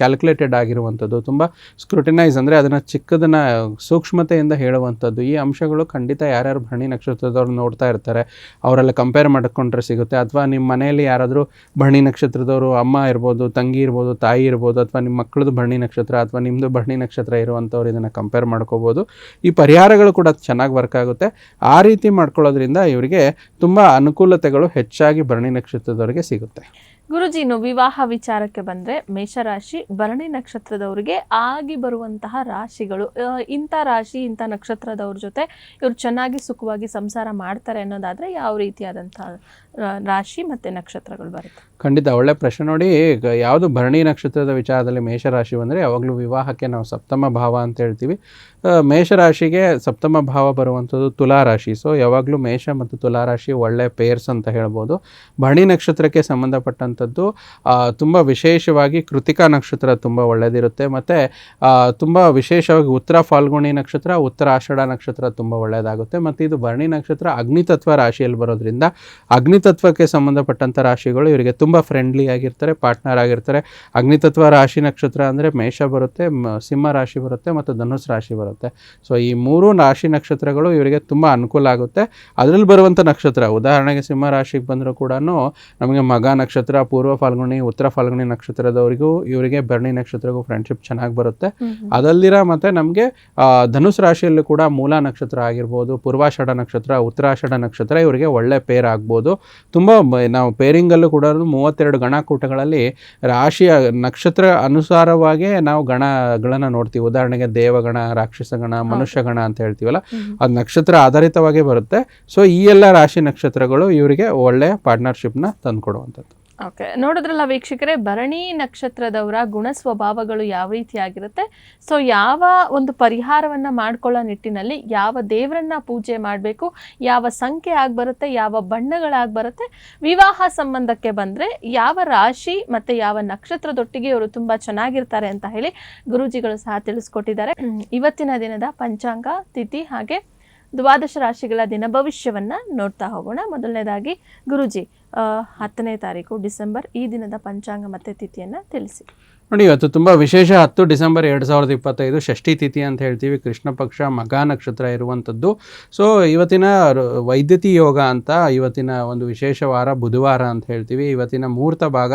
ಕ್ಯಾಲ್ಕುಲೇಟೆಡ್ ಆಗಿರುವಂಥದ್ದು. ತುಂಬ ಸ್ಕ್ರೂಟಿನೈಸ್ ಅಂದರೆ ಅದನ್ನು ಚಿಕ್ಕದನ್ನು ಸೂಕ್ಷ್ಮತೆಯಿಂದ ಹೇಳುವಂಥದ್ದು. ಈ ಅಂಶಗಳು ಖಂಡಿತ ಯಾರ್ಯಾರು ಭರಣಿ ನಕ್ಷತ್ರದವ್ರು ನೋಡ್ತಾ ಇರ್ತಾರೆ, ಅವರೆಲ್ಲ ಕಂಪೇರ್ ಮಾಡಿಕೊಂಡ್ರೆ ಸಿಗುತ್ತೆ. ಅಥವಾ ನಿಮ್ಮ ಮನೆಯಲ್ಲಿ ಯಾರಾದರೂ ಭರಣಿ ನಕ್ಷತ್ರದವರು ಅಮ್ಮ ಇರ್ಬೋದು, ತಂಗಿ ಇರ್ಬೋದು, ತಾಯಿ ಇರ್ಬೋದು, ಅಥವಾ ನಿಮ್ಮ ಮಕ್ಕಳದು ಭರಣಿ ನಕ್ಷತ್ರ ಅಥವಾ ನಿಮ್ಮದು ಭರಣಿ ನಕ್ಷತ್ರ ಇರುವಂಥವ್ರು ಇದನ್ನು ಕಂಪೇರ್ ಮಾಡ್ಕೋಬೋದು. ಈ ಪರಿಹಾರಗಳು ಕೂಡ ಚೆನ್ನಾಗಿ ವರ್ಕ್ ಆಗುತ್ತೆ. ಆ ರೀತಿ ಮಾಡ್ಕೊಳ್ಳೋದ್ರಿಂದ ಇವರಿಗೆ ತುಂಬ ಅನುಕೂಲತೆಗಳು ಹೆಚ್ಚಾಗಿ ಭರಣಿ ನಕ್ಷತ್ರದವರಿಗೆ ಸಿಗುತ್ತೆ. ಗುರುಜಿ ವಿವಾಹ ವಿಚಾರಕ್ಕೆ ಬಂದ್ರೆ ಮೇಷರಾಶಿ ಭರಣಿ ನಕ್ಷತ್ರದವರಿಗೆ ಆಗಿ ಬರುವಂತಹ ರಾಶಿಗಳು. ಇಂಥ ರಾಶಿ, ಇಂಥ ನಕ್ಷತ್ರದವ್ರ ಜೊತೆ ಇವ್ರು ಚೆನ್ನಾಗಿ ಸುಖವಾಗಿ ಸಂಸಾರ ಮಾಡ್ತಾರೆ ಅನ್ನೋದಾದ್ರೆ ಯಾವ ರೀತಿಯಾದಂತಹ ರಾಶಿ ಮತ್ತೆ ನಕ್ಷತ್ರಗಳು ಬರುತ್ತೆ? ಖಂಡಿತ ಒಳ್ಳೆ ಪ್ರಶ್ನೆ ನೋಡಿ ಯಾವುದು ಭರಣಿ ನಕ್ಷತ್ರದ ವಿಚಾರದಲ್ಲಿ ಮೇಷರಾಶಿ ಬಂದರೆ ಯಾವಾಗಲೂ ವಿವಾಹಕ್ಕೆ ನಾವು ಸಪ್ತಮ ಭಾವ ಅಂತ ಹೇಳ್ತೀವಿ. ಮೇಷರಾಶಿಗೆ ಸಪ್ತಮ ಭಾವ ಬರುವಂಥದ್ದು ತುಲಾರಾಶಿ ಸೊ ಯಾವಾಗಲೂ ಮೇಷ ಮತ್ತು ತುಲಾರಾಶಿ ಒಳ್ಳೆ ಪೇರ್ಸ್ ಅಂತ ಹೇಳ್ಬೋದು. ಭರಣಿ ನಕ್ಷತ್ರಕ್ಕೆ ಸಂಬಂಧಪಟ್ಟಂಥದ್ದು ತುಂಬ ವಿಶೇಷವಾಗಿ ಕೃತಿಕಾ ನಕ್ಷತ್ರ ತುಂಬ ಒಳ್ಳೆಯದಿರುತ್ತೆ ಮತ್ತು ತುಂಬ ವಿಶೇಷವಾಗಿ ಉತ್ತರ ಫಾಲ್ಗುಣಿ ನಕ್ಷತ್ರ, ಉತ್ತರ ಆಷಾಢ ನಕ್ಷತ್ರ ತುಂಬ ಒಳ್ಳೆಯದಾಗುತ್ತೆ ಮತ್ತು ಇದು ಭರಣಿ ನಕ್ಷತ್ರ ಅಗ್ನಿತತ್ವ ರಾಶಿಯಲ್ಲಿ ಬರೋದ್ರಿಂದ ಅಗ್ನಿತತ್ವಕ್ಕೆ ಸಂಬಂಧಪಟ್ಟಂಥ ರಾಶಿಗಳು ಇವರಿಗೆ ತುಂಬ ಫ್ರೆಂಡ್ಲಿ ಆಗಿರ್ತಾರೆ ಪಾರ್ಟ್ನರ್ ಆಗಿರ್ತಾರೆ. ಅಗ್ನಿತತ್ವ ರಾಶಿ ನಕ್ಷತ್ರ ಅಂದರೆ ಮೇಷ ಬರುತ್ತೆ ಸಿಂಹ ರಾಶಿ ಬರುತ್ತೆ ಮತ್ತು ಧನುಸ್ ರಾಶಿ ಬರುತ್ತೆ. ಸೊ ಈ ಮೂರು ರಾಶಿ ನಕ್ಷತ್ರಗಳು ಇವರಿಗೆ ತುಂಬ ಅನುಕೂಲ ಆಗುತ್ತೆ. ಅದರಲ್ಲಿ ಬರುವಂಥ ನಕ್ಷತ್ರ ಉದಾಹರಣೆಗೆ ಸಿಂಹ ರಾಶಿಗೆ ಬಂದರೂ ಕೂಡ ನಮಗೆ ಮಗ ನಕ್ಷತ್ರ ಪೂರ್ವ ಫಾಲ್ಗುಣಿ ಉತ್ತರ ಫಾಲ್ಗುಣಿ ನಕ್ಷತ್ರದವರಿಗೂ ಇವರಿಗೆ ಭರಣಿ ನಕ್ಷತ್ರಗೂ ಫ್ರೆಂಡ್ಶಿಪ್ ಚೆನ್ನಾಗಿ ಬರುತ್ತೆ. ಅದಲ್ಲಿರೋ ಮತ್ತು ನಮಗೆ ಧನುಸ್ ರಾಶಿಯಲ್ಲೂ ಕೂಡ ಮೂಲ ನಕ್ಷತ್ರ ಆಗಿರ್ಬೋದು ಪೂರ್ವಾಷಾಢ ನಕ್ಷತ್ರ ಉತ್ತರಾಷಾಢ ನಕ್ಷತ್ರ ಇವರಿಗೆ ಒಳ್ಳೆ ಪೇರ್ ಆಗ್ಬೋದು. ತುಂಬ ನಾವು ಪೇರಿಂಗಲ್ಲೂ ಕೂಡ ಮೂವತ್ತೆರಡು ಗಣಕೂಟಗಳಲ್ಲಿ ರಾಶಿಯ ನಕ್ಷತ್ರ ಅನುಸಾರವಾಗೇ ನಾವು ಗಣಗಳನ್ನು ನೋಡ್ತೀವಿ. ಉದಾಹರಣೆಗೆ ದೇವಗಣ ರಾಕ್ಷಸಗಣ ಮನುಷ್ಯಗಣ ಅಂತ ಹೇಳ್ತೀವಲ್ಲ ಅದು ನಕ್ಷತ್ರ ಆಧಾರಿತವಾಗಿ ಬರುತ್ತೆ. ಸೊ ಈ ಎಲ್ಲ ರಾಶಿ ನಕ್ಷತ್ರಗಳು ಇವರಿಗೆ ಒಳ್ಳೆಯ ಪಾರ್ಟ್ನರ್ಶಿಪ್ನ ತಂದುಕೊಡುವಂಥದ್ದು. ಓಕೆ ನೋಡಿದ್ರಲ್ಲ ವೀಕ್ಷಕರೇ, ಭರಣಿ ನಕ್ಷತ್ರದವರ ಗುಣ ಸ್ವಭಾವಗಳು ಯಾವ ರೀತಿಯಾಗಿರುತ್ತೆ? ಸೊ ಯಾವ ಒಂದು ಪರಿಹಾರವನ್ನು ಮಾಡ್ಕೊಳ್ಳೋ ನಿಟ್ಟಿನಲ್ಲಿ ಯಾವ ದೇವರನ್ನ ಪೂಜೆ ಮಾಡಬೇಕು, ಯಾವ ಸಂಖ್ಯೆ ಆಗಿ ಬರುತ್ತೆ ಯಾವ ಬಣ್ಣಗಳಾಗಿ ಬರುತ್ತೆ ವಿವಾಹ ಸಂಬಂಧಕ್ಕೆ ಬಂದ್ರೆ ಯಾವ ರಾಶಿ ಮತ್ತು ಯಾವ ನಕ್ಷತ್ರದೊಟ್ಟಿಗೆ ಇವರು ತುಂಬಾ ಚೆನ್ನಾಗಿರ್ತಾರೆ ಅಂತ ಹೇಳಿ ಗುರೂಜಿಗಳು ಸಹ ತಿಳಿಸ್ಕೊಟ್ಟಿದ್ದಾರೆ. ಇವತ್ತಿನ ದಿನದ ಪಂಚಾಂಗ, ತಿಥಿ ಹಾಗೆ ದ್ವಾದಶ ರಾಶಿಗಳ ದಿನ ಭವಿಷ್ಯವನ್ನ ನೋಡ್ತಾ ಹೋಗೋಣ. ಮೊದಲನೇದಾಗಿ ಗುರುಜಿ ಹತ್ತನೇ ತಾರೀಕು ಡಿಸೆಂಬರ್ ಈ ದಿನದ ಪಂಚಾಂಗ ಮತ್ತೆ ತಿಥಿಯನ್ನ ತಿಳಿಸಿ. ನೋಡಿ, ಇವತ್ತು ತುಂಬ ವಿಶೇಷ ಹತ್ತು ಡಿಸೆಂಬರ್ ಎರಡು ಸಾವಿರದ ಇಪ್ಪತ್ತೈದು ಷಷ್ಠಿ ತಿಥಿ ಅಂತ ಹೇಳ್ತೀವಿ. ಕೃಷ್ಣ ಪಕ್ಷ ಮಗ ನಕ್ಷತ್ರ ಇರುವಂಥದ್ದು. ಸೊ ಇವತ್ತಿನ ವೈದ್ಯತಿ ಯೋಗ ಅಂತ ಇವತ್ತಿನ ಒಂದು ವಿಶೇಷ ವಾರ ಬುಧವಾರ ಅಂತ ಹೇಳ್ತೀವಿ. ಇವತ್ತಿನ ಮುಹೂರ್ತ ಭಾಗ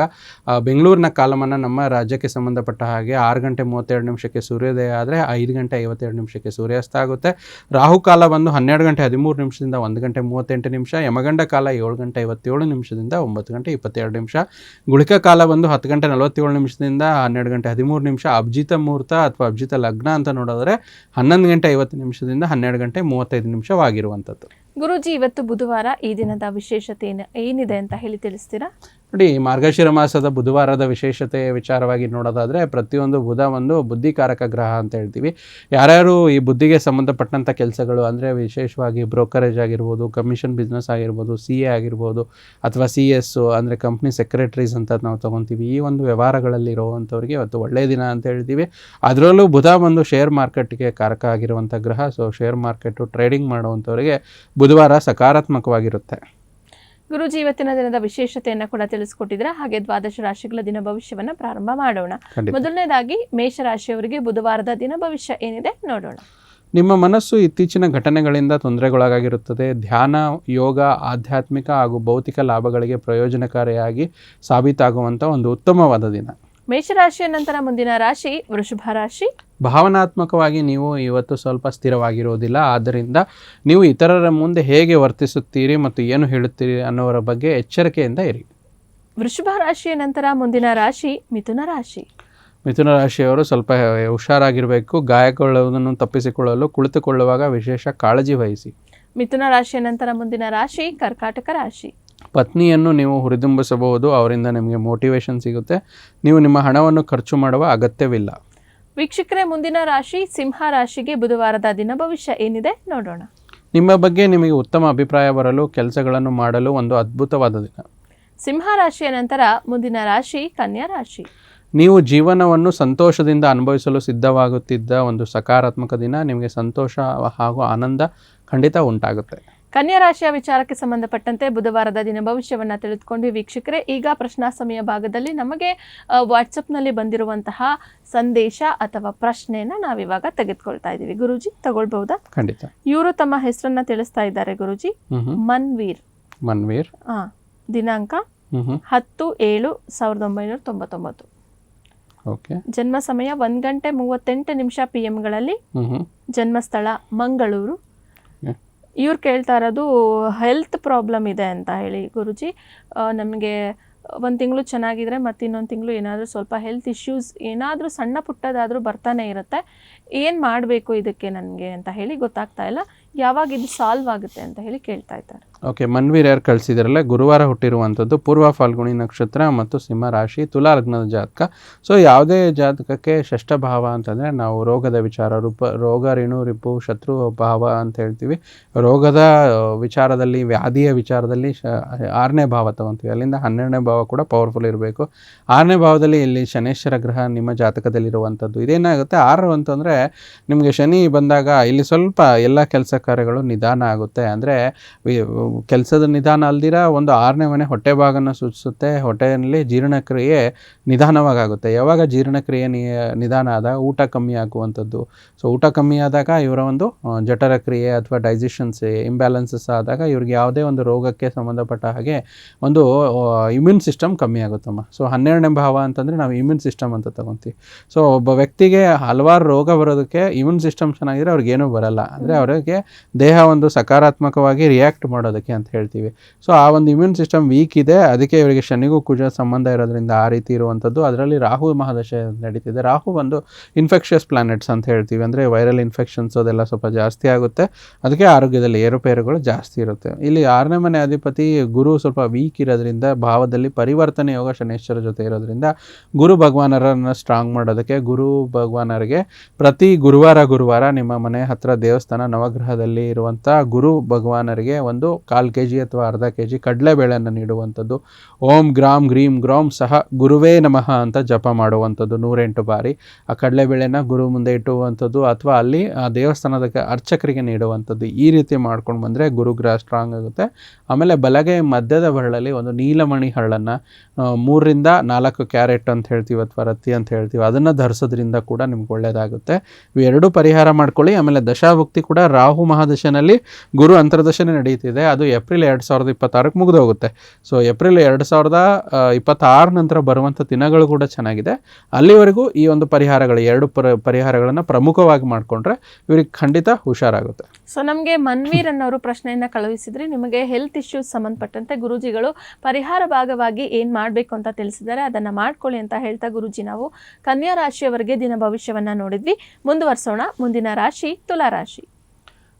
ಬೆಂಗಳೂರಿನ ಕಾಲಮಾನ ನಮ್ಮ ರಾಜ್ಯಕ್ಕೆ ಸಂಬಂಧಪಟ್ಟ ಹಾಗೆ ಆರು ಗಂಟೆ ಮೂವತ್ತೆರಡು ನಿಮಿಷಕ್ಕೆ ಸೂರ್ಯೋದಯ ಆದರೆ ಐದು ಗಂಟೆ ಐವತ್ತೆರಡು ನಿಮಿಷಕ್ಕೆ ಸೂರ್ಯಾಸ್ತ ಆಗುತ್ತೆ. ರಾಹುಕಾಲ ಬಂದು ಹನ್ನೆರಡು ಗಂಟೆ ಹದಿಮೂರು ನಿಮಿಷದಿಂದ ಒಂದು ಗಂಟೆ ಮೂವತ್ತೆಂಟು ನಿಮಿಷ. ಯಮಗಂಡ ಕಾಲ ಏಳು ಗಂಟೆ ಐವತ್ತೇಳು ನಿಮಿಷದಿಂದ ಒಂಬತ್ತು ಗಂಟೆ ಇಪ್ಪತ್ತೆರಡು ನಿಮಿಷ. ಗುಳಿಕ ಕಾಲ ಬಂದು ಹತ್ತು ಗಂಟೆ ನಲವತ್ತೇಳು ನಿಮಿಷದಿಂದ ಹನ್ನೆರಡು ಗಂಟೆ ಹದಿಮೂರು ನಿಮಿಷ ಅಬ್ಜಿತ ಮುಹೂರ್ತ ಅಥವಾ ಅಬ್ಜಿತ ಲಗ್ನ ಅಂತ ನೋಡಿದ್ರೆ ಹನ್ನೊಂದು ಗಂಟೆ ಐವತ್ತು ನಿಮಿಷದಿಂದ ಹನ್ನೆರಡು ಗಂಟೆ ಮೂವತ್ತೈದು ನಿಮಿಷವಾಗಿರುವಂಥದ್ದು. ಗುರುಜಿ, ಇವತ್ತು ಬುಧವಾರ ಈ ದಿನದ ವಿಶೇಷತೆ ಏನಿದೆ ಅಂತ ಹೇಳಿ ತಿಳಿಸ್ತೀರಾ? ನೋಡಿ ಮಾರ್ಗಶಿರ ಮಾಸದ ಬುಧವಾರದ ವಿಶೇಷತೆ ವಿಚಾರವಾಗಿ ನೋಡೋದಾದರೆ ಪ್ರತಿಯೊಂದು ಬುಧ ಒಂದು ಬುದ್ಧಿಕಾರಕ ಗ್ರಹ ಅಂತ ಹೇಳ್ತೀವಿ. ಯಾರ್ಯಾರು ಈ ಬುದ್ಧಿಗೆ ಸಂಬಂಧಪಟ್ಟಂಥ ಕೆಲಸಗಳು, ಅಂದರೆ ವಿಶೇಷವಾಗಿ ಬ್ರೋಕರೇಜ್ ಆಗಿರ್ಬೋದು, ಕಮಿಷನ್ ಬಿಸ್ನೆಸ್ ಆಗಿರ್ಬೋದು, ಸಿ ಎ ಆಗಿರ್ಬೋದು, ಅಥವಾ ಸಿ ಎಸ್, ಅಂದರೆ ಕಂಪ್ನಿ ಸೆಕ್ರೆಟರೀಸ್ ಅಂತ ನಾವು ತೊಗೊತೀವಿ, ಈ ಒಂದು ವ್ಯವಹಾರಗಳಲ್ಲಿ ಇರುವಂಥವ್ರಿಗೆ ಇವತ್ತು ಒಳ್ಳೆಯ ದಿನ ಅಂತ ಹೇಳ್ತೀವಿ. ಅದರಲ್ಲೂ ಬುಧ ಒಂದು ಶೇರ್ ಮಾರ್ಕೆಟ್ಗೆ ಕಾರಕ ಆಗಿರುವಂಥ ಗ್ರಹ ಸೊ ಶೇರ್ ಮಾರ್ಕೆಟು ಟ್ರೇಡಿಂಗ್ ಮಾಡುವಂಥವ್ರಿಗೆ ಬುಧವಾರ ಸಕಾರಾತ್ಮಕವಾಗಿರುತ್ತೆ. ಗುರುಜಿ ಇವತ್ತಿನ ದಿನದ ವಿಶೇಷತೆಯನ್ನ ಕೂಡ ತಿಳಿಸ್ಕೊಟ್ಟಿದ್ರೆ ಹಾಗೆ ದ್ವಾದಶ ರಾಶಿಗಳ ದಿನ ಭವಿಷ್ಯವನ್ನ ಪ್ರಾರಂಭ ಮಾಡೋಣ. ಮೊದಲನೇದಾಗಿ ಮೇಷರಾಶಿಯವರಿಗೆ ಬುಧವಾರದ ದಿನ ಭವಿಷ್ಯ ಏನಿದೆ ನೋಡೋಣ. ನಿಮ್ಮ ಮನಸ್ಸು ಇತ್ತೀಚಿನ ಘಟನೆಗಳಿಂದ ತೊಂದರೆಗೊಳಗಾಗಿರುತ್ತದೆ. ಧ್ಯಾನ ಯೋಗ ಆಧ್ಯಾತ್ಮಿಕ ಹಾಗೂ ಭೌತಿಕ ಲಾಭಗಳಿಗೆ ಪ್ರಯೋಜನಕಾರಿಯಾಗಿ ಸಾಬೀತಾಗುವಂಥ ಒಂದು ಉತ್ತಮವಾದ ದಿನ. ಮೇಷರಾಶಿಯ ನಂತರ ಮುಂದಿನ ರಾಶಿ ವೃಷಭ ರಾಶಿ. ಭಾವನಾತ್ಮಕವಾಗಿ ನೀವು ಇವತ್ತು ಸ್ವಲ್ಪ ಸ್ಥಿರವಾಗಿರೋದಿಲ್ಲ. ಆದ್ದರಿಂದ ನೀವು ಇತರರ ಮುಂದೆ ಹೇಗೆ ವರ್ತಿಸುತ್ತೀರಿ ಮತ್ತು ಏನು ಹೇಳುತ್ತೀರಿ ಅನ್ನೋರ ಬಗ್ಗೆ ಎಚ್ಚರಿಕೆಯಿಂದ ಇರಿ. ವೃಷಭ ರಾಶಿಯ ನಂತರ ಮುಂದಿನ ರಾಶಿ ಮಿಥುನ ರಾಶಿ. ಮಿಥುನ ರಾಶಿಯವರು ಸ್ವಲ್ಪ ಹುಷಾರಾಗಿರಬೇಕು. ಗಾಯಗೊಳ್ಳುವುದನ್ನು ತಪ್ಪಿಸಿಕೊಳ್ಳಲು ಕುಳಿತುಕೊಳ್ಳುವಾಗ ವಿಶೇಷ ಕಾಳಜಿ ವಹಿಸಿ. ಮಿಥುನ ರಾಶಿಯ ನಂತರ ಮುಂದಿನ ರಾಶಿ ಕರ್ಕಾಟಕ ರಾಶಿ. ಪತ್ನಿಯನ್ನು ನೀವು ಹುರಿದುಂಬಿಸಬಹುದು ಅವರಿಂದ ನಿಮಗೆ ಮೋಟಿವೇಶನ್ ಸಿಗುತ್ತೆ. ನೀವು ನಿಮ್ಮ ಹಣವನ್ನು ಖರ್ಚು ಮಾಡುವ ಅಗತ್ಯವಿಲ್ಲ. ವೀಕ್ಷಕರೇ ಮುಂದಿನ ರಾಶಿ ಸಿಂಹ ರಾಶಿಗೆ ಬುಧವಾರದ ದಿನ ಭವಿಷ್ಯ ಏನಿದೆ ನೋಡೋಣ. ನಿಮ್ಮ ಬಗ್ಗೆ ನಿಮಗೆ ಉತ್ತಮ ಅಭಿಪ್ರಾಯ ಬರಲು ಕೆಲಸಗಳನ್ನು ಮಾಡಲು ಒಂದು ಅದ್ಭುತವಾದ ದಿನ. ಸಿಂಹ ರಾಶಿಯ ನಂತರ ಮುಂದಿನ ರಾಶಿ ಕನ್ಯಾ ರಾಶಿ. ನೀವು ಜೀವನವನ್ನು ಸಂತೋಷದಿಂದ ಅನುಭವಿಸಲು ಸಿದ್ಧವಾಗುತ್ತಿದ್ದ ಒಂದು ಸಕಾರಾತ್ಮಕ ದಿನ ನಿಮಗೆ ಸಂತೋಷ ಹಾಗೂ ಆನಂದ ಖಂಡಿತ ಉಂಟಾಗುತ್ತೆ. ಕನ್ಯಾ ರಾಶಿಯ ವಿಚಾರಕ್ಕೆ ಸಂಬಂಧಪಟ್ಟಂತೆ ಬುಧವಾರದ ದಿನ ಭವಿಷ್ಯವನ್ನ ತಿಳಿದುಕೊಂಡು ವೀಕ್ಷಕರೇ ಈಗ ಪ್ರಶ್ನಾ ಸಮಯ ಭಾಗದಲ್ಲಿ ನಮಗೆ ವಾಟ್ಸಪ್ ವಾಟ್ಸಪ್ನಲ್ಲಿ ಬಂದಿರುವಂತಹ ಸಂದೇಶ ಅಥವಾ ಪ್ರಶ್ನೆಯನ್ನ ನಾವಿವಾಗ ತೆಗೆದುಕೊಳ್ತಾ ಇದ್ದೀವಿ. ಗುರುಜಿ ತಗೊಳ್ಬಹುದಾ? ಖಂಡಿತ. ಇವರು ತಮ್ಮ ಹೆಸರನ್ನ ತಿಳಿಸ್ತಾ ಇದ್ದಾರೆ ಗುರುಜಿ. ಮನ್ವೀರ್. ಮನ್ವೀರ್. ಆ ದಿನಾಂಕ ಹತ್ತು ಏಳು ಸಾವಿರದ ಒಂಬೈನೂರ ತೊಂಬತ್ತೊಂಬತ್ತು. ಜನ್ಮ ಸಮಯ ಒಂದ್ ಗಂಟೆ ಮೂವತ್ತೆಂಟು ನಿಮಿಷ ಪಿ ಎಂಗಳಲ್ಲಿ ಜನ್ಮಸ್ಥಳ ಮಂಗಳೂರು. ಇವ್ರು ಕೇಳ್ತಾ ಇರೋದು ಹೆಲ್ತ್ ಪ್ರಾಬ್ಲಮ್ ಇದೆ ಅಂತ ಹೇಳಿ ಗುರುಜಿ. ನಮಗೆ ಒಂದು ತಿಂಗಳು ಚೆನ್ನಾಗಿದ್ರೆ ಮತ್ತು ಇನ್ನೊಂದು ತಿಂಗಳು ಏನಾದರೂ ಸ್ವಲ್ಪ ಹೆಲ್ತ್ ಇಶ್ಯೂಸ್ ಏನಾದರೂ ಸಣ್ಣ ಪುಟ್ಟದಾದರೂ ಬರ್ತಾನೆ ಇರುತ್ತೆ. ಏನು ಮಾಡಬೇಕು ಇದಕ್ಕೆ ನನಗೆ? ಅಂತ ಹೇಳಿ ಗೊತ್ತಾಗ್ತಾ ಇಲ್ಲ. ಯಾವಾಗ ಇದು ಸಾಲ್ವ್ ಆಗುತ್ತೆ ಅಂತ ಹೇಳಿ ಕೇಳ್ತಾ ಇದ್ದಾರೆ. ಓಕೆ ಮನ್ವೀರ್ ಯಾರು ಕಳಿಸಿದ್ರಲ್ಲ, ಗುರುವಾರ ಹುಟ್ಟಿರುವಂಥದ್ದು ಪೂರ್ವ ಫಾಲ್ಗುಣಿ ನಕ್ಷತ್ರ ಮತ್ತು ಸಿಂಹ ರಾಶಿ ತುಲಾ ಲಗ್ನದ ಜಾತಕ. ಸೊ ಯಾವುದೇ ಜಾತಕಕ್ಕೆ ಷಷ್ಠ ಭಾವ ಅಂತಂದರೆ ನಾವು ರೋಗದ ವಿಚಾರ, ರೂಪ, ರೋಗ, ರಿಣು ರಿಪು ಶತ್ರು ಭಾವ ಅಂತ ಹೇಳ್ತೀವಿ. ರೋಗದ ವಿಚಾರದಲ್ಲಿ, ವ್ಯಾಧಿಯ ವಿಚಾರದಲ್ಲಿ ಶ, ಆರನೇ ಭಾವ ತಗೊತೀವಿ. ಅಲ್ಲಿಂದ ಹನ್ನೆರಡನೇ ಭಾವ ಕೂಡ ಪವರ್ಫುಲ್ ಇರಬೇಕು. ಆರನೇ ಭಾವದಲ್ಲಿ ಇಲ್ಲಿ ಶನೇಶ್ವರ ಗ್ರಹ ನಿಮ್ಮ ಜಾತಕದಲ್ಲಿರುವಂಥದ್ದು ಇದೇನಾಗುತ್ತೆ, ಆರು ಅಂತಂದರೆ ನಿಮಗೆ ಶನಿ ಬಂದಾಗ ಇಲ್ಲಿ ಸ್ವಲ್ಪ ಎಲ್ಲ ಕೆಲಸ ಕಾರ್ಯಗಳು ನಿಧಾನ ಆಗುತ್ತೆ. ಅಂದರೆ ಕೆಲಸದ ನಿಧಾನ ಅಲ್ದಿರ ಒಂದು ಆರನೇ ಮನೆ ಹೊಟ್ಟೆ ಭಾಗನ ಸೂಚಿಸುತ್ತೆ. ಹೊಟ್ಟೆಯಲ್ಲಿ ಜೀರ್ಣಕ್ರಿಯೆ ನಿಧಾನವಾಗುತ್ತೆ ಯಾವಾಗ ಜೀರ್ಣಕ್ರಿಯೆ ನಿಧಾನ ಆದಾಗ ಊಟ ಕಮ್ಮಿ ಆಗುವಂಥದ್ದು. ಸೊ ಊಟ ಕಮ್ಮಿ ಆದಾಗ ಇವರ ಒಂದು ಜಠರ ಕ್ರಿಯೆ ಅಥವಾ ಡೈಜೆಷನ್ಸ್ ಇಂಬ್ಯಾಲೆನ್ಸಸ್ ಆದಾಗ ಇವ್ರಿಗೆ ಯಾವುದೇ ಒಂದು ರೋಗಕ್ಕೆ ಸಂಬಂಧಪಟ್ಟ ಹಾಗೆ ಒಂದು ಇಮ್ಯೂನ್ ಸಿಸ್ಟಮ್ ಕಮ್ಮಿ ಆಗುತ್ತಮ್ಮ. ಸೊ ಹನ್ನೆರಡನೇ ಭಾವ ಅಂತಂದರೆ ನಾವು ಇಮ್ಯೂನ್ ಸಿಸ್ಟಮ್ ಅಂತ ತಗೊತೀವಿ. ಸೊ ಒಬ್ಬ ವ್ಯಕ್ತಿಗೆ ಹಲವಾರು ರೋಗ ಬರೋದಕ್ಕೆ ಇಮ್ಯೂನ್ ಸಿಸ್ಟಮ್ ಚೆನ್ನಾಗಿದ್ರೆ ಅವ್ರಿಗೇನೂ ಬರಲ್ಲ. ಅಂದರೆ ಅವರಿಗೆ ದೇಹ ಒಂದು ಸಕಾರಾತ್ಮಕವಾಗಿ ರಿಯಾಕ್ಟ್ ಮಾಡೋದಕ್ಕೆ ಅಂತ ಹೇಳ್ತೀವಿ. ಸೊ ಆ ಒಂದು ಇಮ್ಯೂನ್ ಸಿಸ್ಟಮ್ ವೀಕ್ ಇದೆ. ಅದಕ್ಕೆ ಇವರಿಗೆ ಶನಿಗೂ ಕುಜ ಸಂಬಂಧ ಇರೋದ್ರಿಂದ ಆ ರೀತಿ ಇರುವಂಥದ್ದು. ಅದರಲ್ಲಿ ರಾಹು ಮಹಾದಶೆ ನಡೀತಿದೆ. ರಾಹು ಒಂದು ಇನ್ಫೆಕ್ಷಿಯಸ್ ಪ್ಲಾನೆಟ್ಸ್ ಅಂತ ಹೇಳ್ತೀವಿ. ಅಂದರೆ ವೈರಲ್ ಇನ್ಫೆಕ್ಷನ್ಸ್ ಅದೆಲ್ಲ ಸ್ವಲ್ಪ ಜಾಸ್ತಿ ಆಗುತ್ತೆ. ಅದಕ್ಕೆ ಆರೋಗ್ಯದಲ್ಲಿ ಏರುಪೇರುಗಳು ಜಾಸ್ತಿ ಇರುತ್ತೆ. ಇಲ್ಲಿ ಆರನೇ ಮನೆ ಅಧಿಪತಿ ಗುರು ಸ್ವಲ್ಪ ವೀಕ್ ಇರೋದ್ರಿಂದ, ಭಾವದಲ್ಲಿ ಪರಿವರ್ತನೆ ಯೋಗ ಶನೇಶ್ವರ ಜೊತೆ ಇರೋದ್ರಿಂದ ಗುರು ಭಗವಾನರನ್ನು ಸ್ಟ್ರಾಂಗ್ ಮಾಡೋದಕ್ಕೆ ಗುರು ಭಗವಾನರಿಗೆ ಪ್ರತಿ ಗುರುವಾರ ಗುರುವಾರ ನಿಮ್ಮ ಮನೆ ಹತ್ರ ದೇವಸ್ಥಾನ, ನವಗ್ರಹದಲ್ಲಿ ಇರುವಂಥ ಗುರು ಭಗವಾನರಿಗೆ ಒಂದು ಕಾಲು ಕೆ ಜಿ ಅಥವಾ ಅರ್ಧ ಕೆ ಜಿ ಕಡಲೆಬೇಳೆಯನ್ನು ನೀಡುವಂಥದ್ದು. ಓಂ ಗ್ರಾಮ್ ಗ್ರೀಂ ಗ್ರಾಮ್ ಸಹ ಗುರುವೇ ನಮಃ ಅಂತ ಜಪ ಮಾಡುವಂಥದ್ದು ನೂರೆಂಟು ಬಾರಿ. ಆ ಕಡಲೆಬೇಳೆನ ಗುರು ಮುಂದೆ ಇಟ್ಟುವಂಥದ್ದು ಅಥವಾ ಅಲ್ಲಿ ಆ ದೇವಸ್ಥಾನದ ಅರ್ಚಕರಿಗೆ ನೀಡುವಂಥದ್ದು ಈ ರೀತಿ ಮಾಡ್ಕೊಂಡು ಬಂದರೆ ಗುರುಗ್ರಹ ಸ್ಟ್ರಾಂಗ್ ಆಗುತ್ತೆ. ಆಮೇಲೆ ಬಲಗೆ ಮಧ್ಯದ ಹರಳಲ್ಲಿ ಒಂದು ನೀಲಮಣಿ ಹರಳನ್ನು ಮೂರರಿಂದ ನಾಲ್ಕು ಕ್ಯಾರೆಟ್ ಅಂತ ಹೇಳ್ತೀವಿ ಅಥವಾ ರತ್ತಿ ಅಂತ ಹೇಳ್ತೀವಿ, ಅದನ್ನು ಧರಿಸೋದ್ರಿಂದ ಕೂಡ ನಿಮ್ಗೆ ಒಳ್ಳೆಯದಾಗುತ್ತೆ ಇವೆರಡೂ ಪರಿಹಾರ ಮಾಡ್ಕೊಳ್ಳಿ. ಆಮೇಲೆ ದಶಾಭುಕ್ತಿ ಕೂಡ ರಾಹು ಮಹಾದಶನಲ್ಲಿ ಗುರು ಅಂತರ್ದಶನೇ ನಡೀತಿದೆ. ಅದು ಏಪ್ರಿಲ್ ಎರಡು ಸಾವಿರದ ಇಪ್ಪತ್ತಾರಕ್ಕೆ ಮುಗಿದೋಗುತ್ತೆ. ಸೊ ಏಪ್ರಿಲ್ ಎರಡು ಸಾವಿರದ ಇಪ್ಪತ್ತಾರು ನಂತರ ಬರುವಂಥ ದಿನಗಳು ಕೂಡ ಚೆನ್ನಾಗಿದೆ. ಅಲ್ಲಿವರೆಗೂ ಈ ಒಂದು ಪರಿಹಾರಗಳು, ಎರಡು ಪರ, ಪರಿಹಾರಗಳನ್ನು ಪ್ರಮುಖವಾಗಿ ಮಾಡಿಕೊಂಡ್ರೆ ಇವ್ರಿಗೆ ಖಂಡಿತ ಹುಷಾರಾಗುತ್ತೆ. ಸೊ ನಮಗೆ ಮನ್ವೀರ್ ಅನ್ನೋರು ಪ್ರಶ್ನೆಯನ್ನ ಕಳುಹಿಸಿದ್ರೆ. ನಿಮಗೆ ಹೆಲ್ತ್ ಇಶ್ಯೂಸ್ ಸಂಬಂಧಪಟ್ಟಂತೆ ಗುರುಜಿಗಳು ಪರಿಹಾರ ಭಾಗವಾಗಿ ಏನು ಮಾಡಬೇಕು ಅಂತ ತಿಳಿಸಿದ್ದಾರೆ. ಅದನ್ನ ಮಾಡ್ಕೊಳ್ಳಿ ಅಂತ ಹೇಳ್ತಾ ಗುರುಜಿ ನಾವು ಕನ್ಯಾ ರಾಶಿಯವರೆಗೆ ದಿನ ಭವಿಷ್ಯವನ್ನ ನೋಡಿದ್ವಿ. ಮುಂದುವರೆಸೋಣ. ಮುಂದಿನ ರಾಶಿ, ತುಲಾ ರಾಶಿ.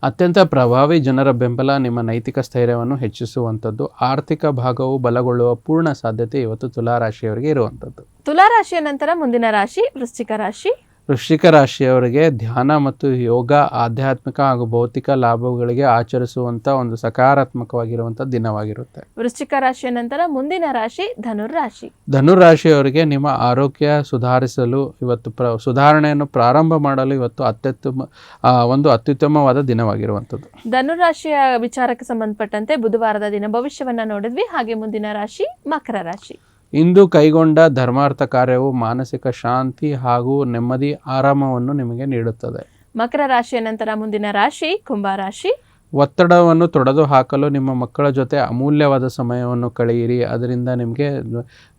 ಅತ್ಯಂತ ಪ್ರಭಾವಿ ಜನರ ಬೆಂಬಲ ನಿಮ್ಮ ನೈತಿಕ ಸ್ಥೈರ್ಯವನ್ನು ಹೆಚ್ಚಿಸುವಂಥದ್ದು. ಆರ್ಥಿಕ ಭಾಗವು ಬಲಗೊಳ್ಳುವ ಪೂರ್ಣ ಸಾಧ್ಯತೆ ಇವತ್ತು ತುಲಾರಾಶಿಯವರಿಗೆ ಇರುವಂಥದ್ದು. ತುಲಾ ರಾಶಿಯ ನಂತರ ಮುಂದಿನ ರಾಶಿ, ವೃಶ್ಚಿಕ ರಾಶಿ. ವೃಶ್ಚಿಕ ರಾಶಿಯವರಿಗೆ ಧ್ಯಾನ ಮತ್ತು ಯೋಗ ಆಧ್ಯಾತ್ಮಿಕ ಹಾಗೂ ಭೌತಿಕ ಲಾಭಗಳಿಗೆ ಆಚರಿಸುವಂಥ ಒಂದು ಸಕಾರಾತ್ಮಕವಾಗಿರುವಂಥ ದಿನವಾಗಿರುತ್ತೆ. ವೃಶ್ಚಿಕ ರಾಶಿಯ ನಂತರ ಮುಂದಿನ ರಾಶಿ ಧನುರಾಶಿ ರಾಶಿ ಧನುರಾಶಿಯವರಿಗೆ ನಿಮ್ಮ ಆರೋಗ್ಯ ಸುಧಾರಿಸಲು ಇವತ್ತು ಪ್ರ ಸುಧಾರಣೆಯನ್ನು ಪ್ರಾರಂಭ ಮಾಡಲು ಇವತ್ತು ಅತ್ಯುತ್ತಮ ಆ, ಒಂದು ಅತ್ಯುತ್ತಮವಾದ ದಿನವಾಗಿರುವಂಥದ್ದು. ಧನುರಾಶಿಯ ವಿಚಾರಕ್ಕೆ ಸಂಬಂಧಪಟ್ಟಂತೆ ಬುಧವಾರದ ದಿನ ಭವಿಷ್ಯವನ್ನ ನೋಡಿದ್ವಿ. ಹಾಗೆ ಮುಂದಿನ ರಾಶಿ ಮಕರ ರಾಶಿ. ಇಂದು ಕೈಗೊಂಡ ಧರ್ಮಾರ್ಥ ಕಾರ್ಯವು ಮಾನಸಿಕ ಶಾಂತಿ ಹಾಗೂ ನೆಮ್ಮದಿ ಆರಾಮವನ್ನು ನಿಮಗೆ ನೀಡುತ್ತದೆ. ಮಕರ ರಾಶಿಯ ನಂತರ ಮುಂದಿನ ರಾಶಿ ಕುಂಭ ರಾಶಿ. ಒತ್ತಡವನ್ನು ತೊಡೆದು ಹಾಕಲು ನಿಮ್ಮ ಮಕ್ಕಳ ಜೊತೆ ಅಮೂಲ್ಯವಾದ ಸಮಯವನ್ನು ಕಳೆಯಿರಿ. ಅದರಿಂದ ನಿಮಗೆ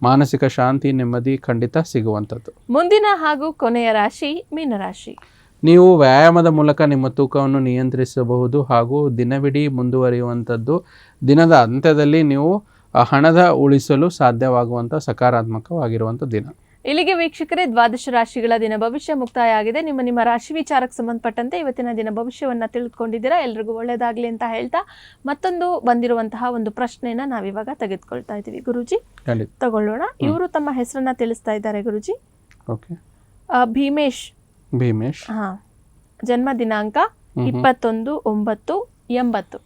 ಮಾನಸಿಕ ಶಾಂತಿ ನೆಮ್ಮದಿ ಖಂಡಿತ ಸಿಗುವಂಥದ್ದು. ಮುಂದಿನ ಹಾಗೂ ಕೊನೆಯ ರಾಶಿ ಮೀನರಾಶಿ ನೀವು ವ್ಯಾಯಾಮದ ಮೂಲಕ ನಿಮ್ಮ ತೂಕವನ್ನು ನಿಯಂತ್ರಿಸಬಹುದು ಹಾಗೂ ದಿನವಿಡೀ ಮುಂದುವರಿಯುವಂಥದ್ದು. ದಿನದ ಅಂತ್ಯದಲ್ಲಿ ನೀವು ಆ, ಹಣದ ಉಳಿಸಲು ಸಾಧ್ಯವಾಗುವಂಥ ಸಕಾರಾತ್ಮಕವಾಗಿರುವಂಥ ದಿನ. ಇಲ್ಲಿಗೆ ವೀಕ್ಷಕರೇ ದ್ವಾದಶ ರಾಶಿಗಳ ದಿನ ಭವಿಷ್ಯ ಮುಕ್ತಾಯ ಆಗಿದೆ ನಿಮ್ಮ ನಿಮ್ಮ ರಾಶಿ ವಿಚಾರಕ್ಕೆ ಸಂಬಂಧಪಟ್ಟಂತೆ ಇವತ್ತಿನ ದಿನ ಭವಿಷ್ಯವನ್ನ ತಿಳಿದುಕೊಂಡಿದ್ದೀರಾ? ಎಲ್ರಿಗೂ ಒಳ್ಳೇದಾಗ್ಲಿ ಅಂತ ಹೇಳ್ತಾ ಮತ್ತೊಂದು ಬಂದಿರುವಂತಹ ಒಂದು ಪ್ರಶ್ನೆನ ನಾವಿವಾಗ ತೆಗೆದುಕೊಳ್ತಾ ಇದ್ದೀವಿ. ಗುರುಜಿ ತಗೊಳ್ಳೋಣ. ಇವರು ತಮ್ಮ ಹೆಸರನ್ನ ತಿಳಿಸ್ತಾ ಇದ್ದಾರೆ ಗುರುಜಿ. ಓಕೆ. ಭೀಮೇಶ್. ಭೀಮೇಶ್. ಹಾ. ಜನ್ಮ ದಿನಾಂಕ. ಇಪ್ಪತ್ತೊಂದು ಒಂಬತ್ತು ಎಂಬತ್ತು.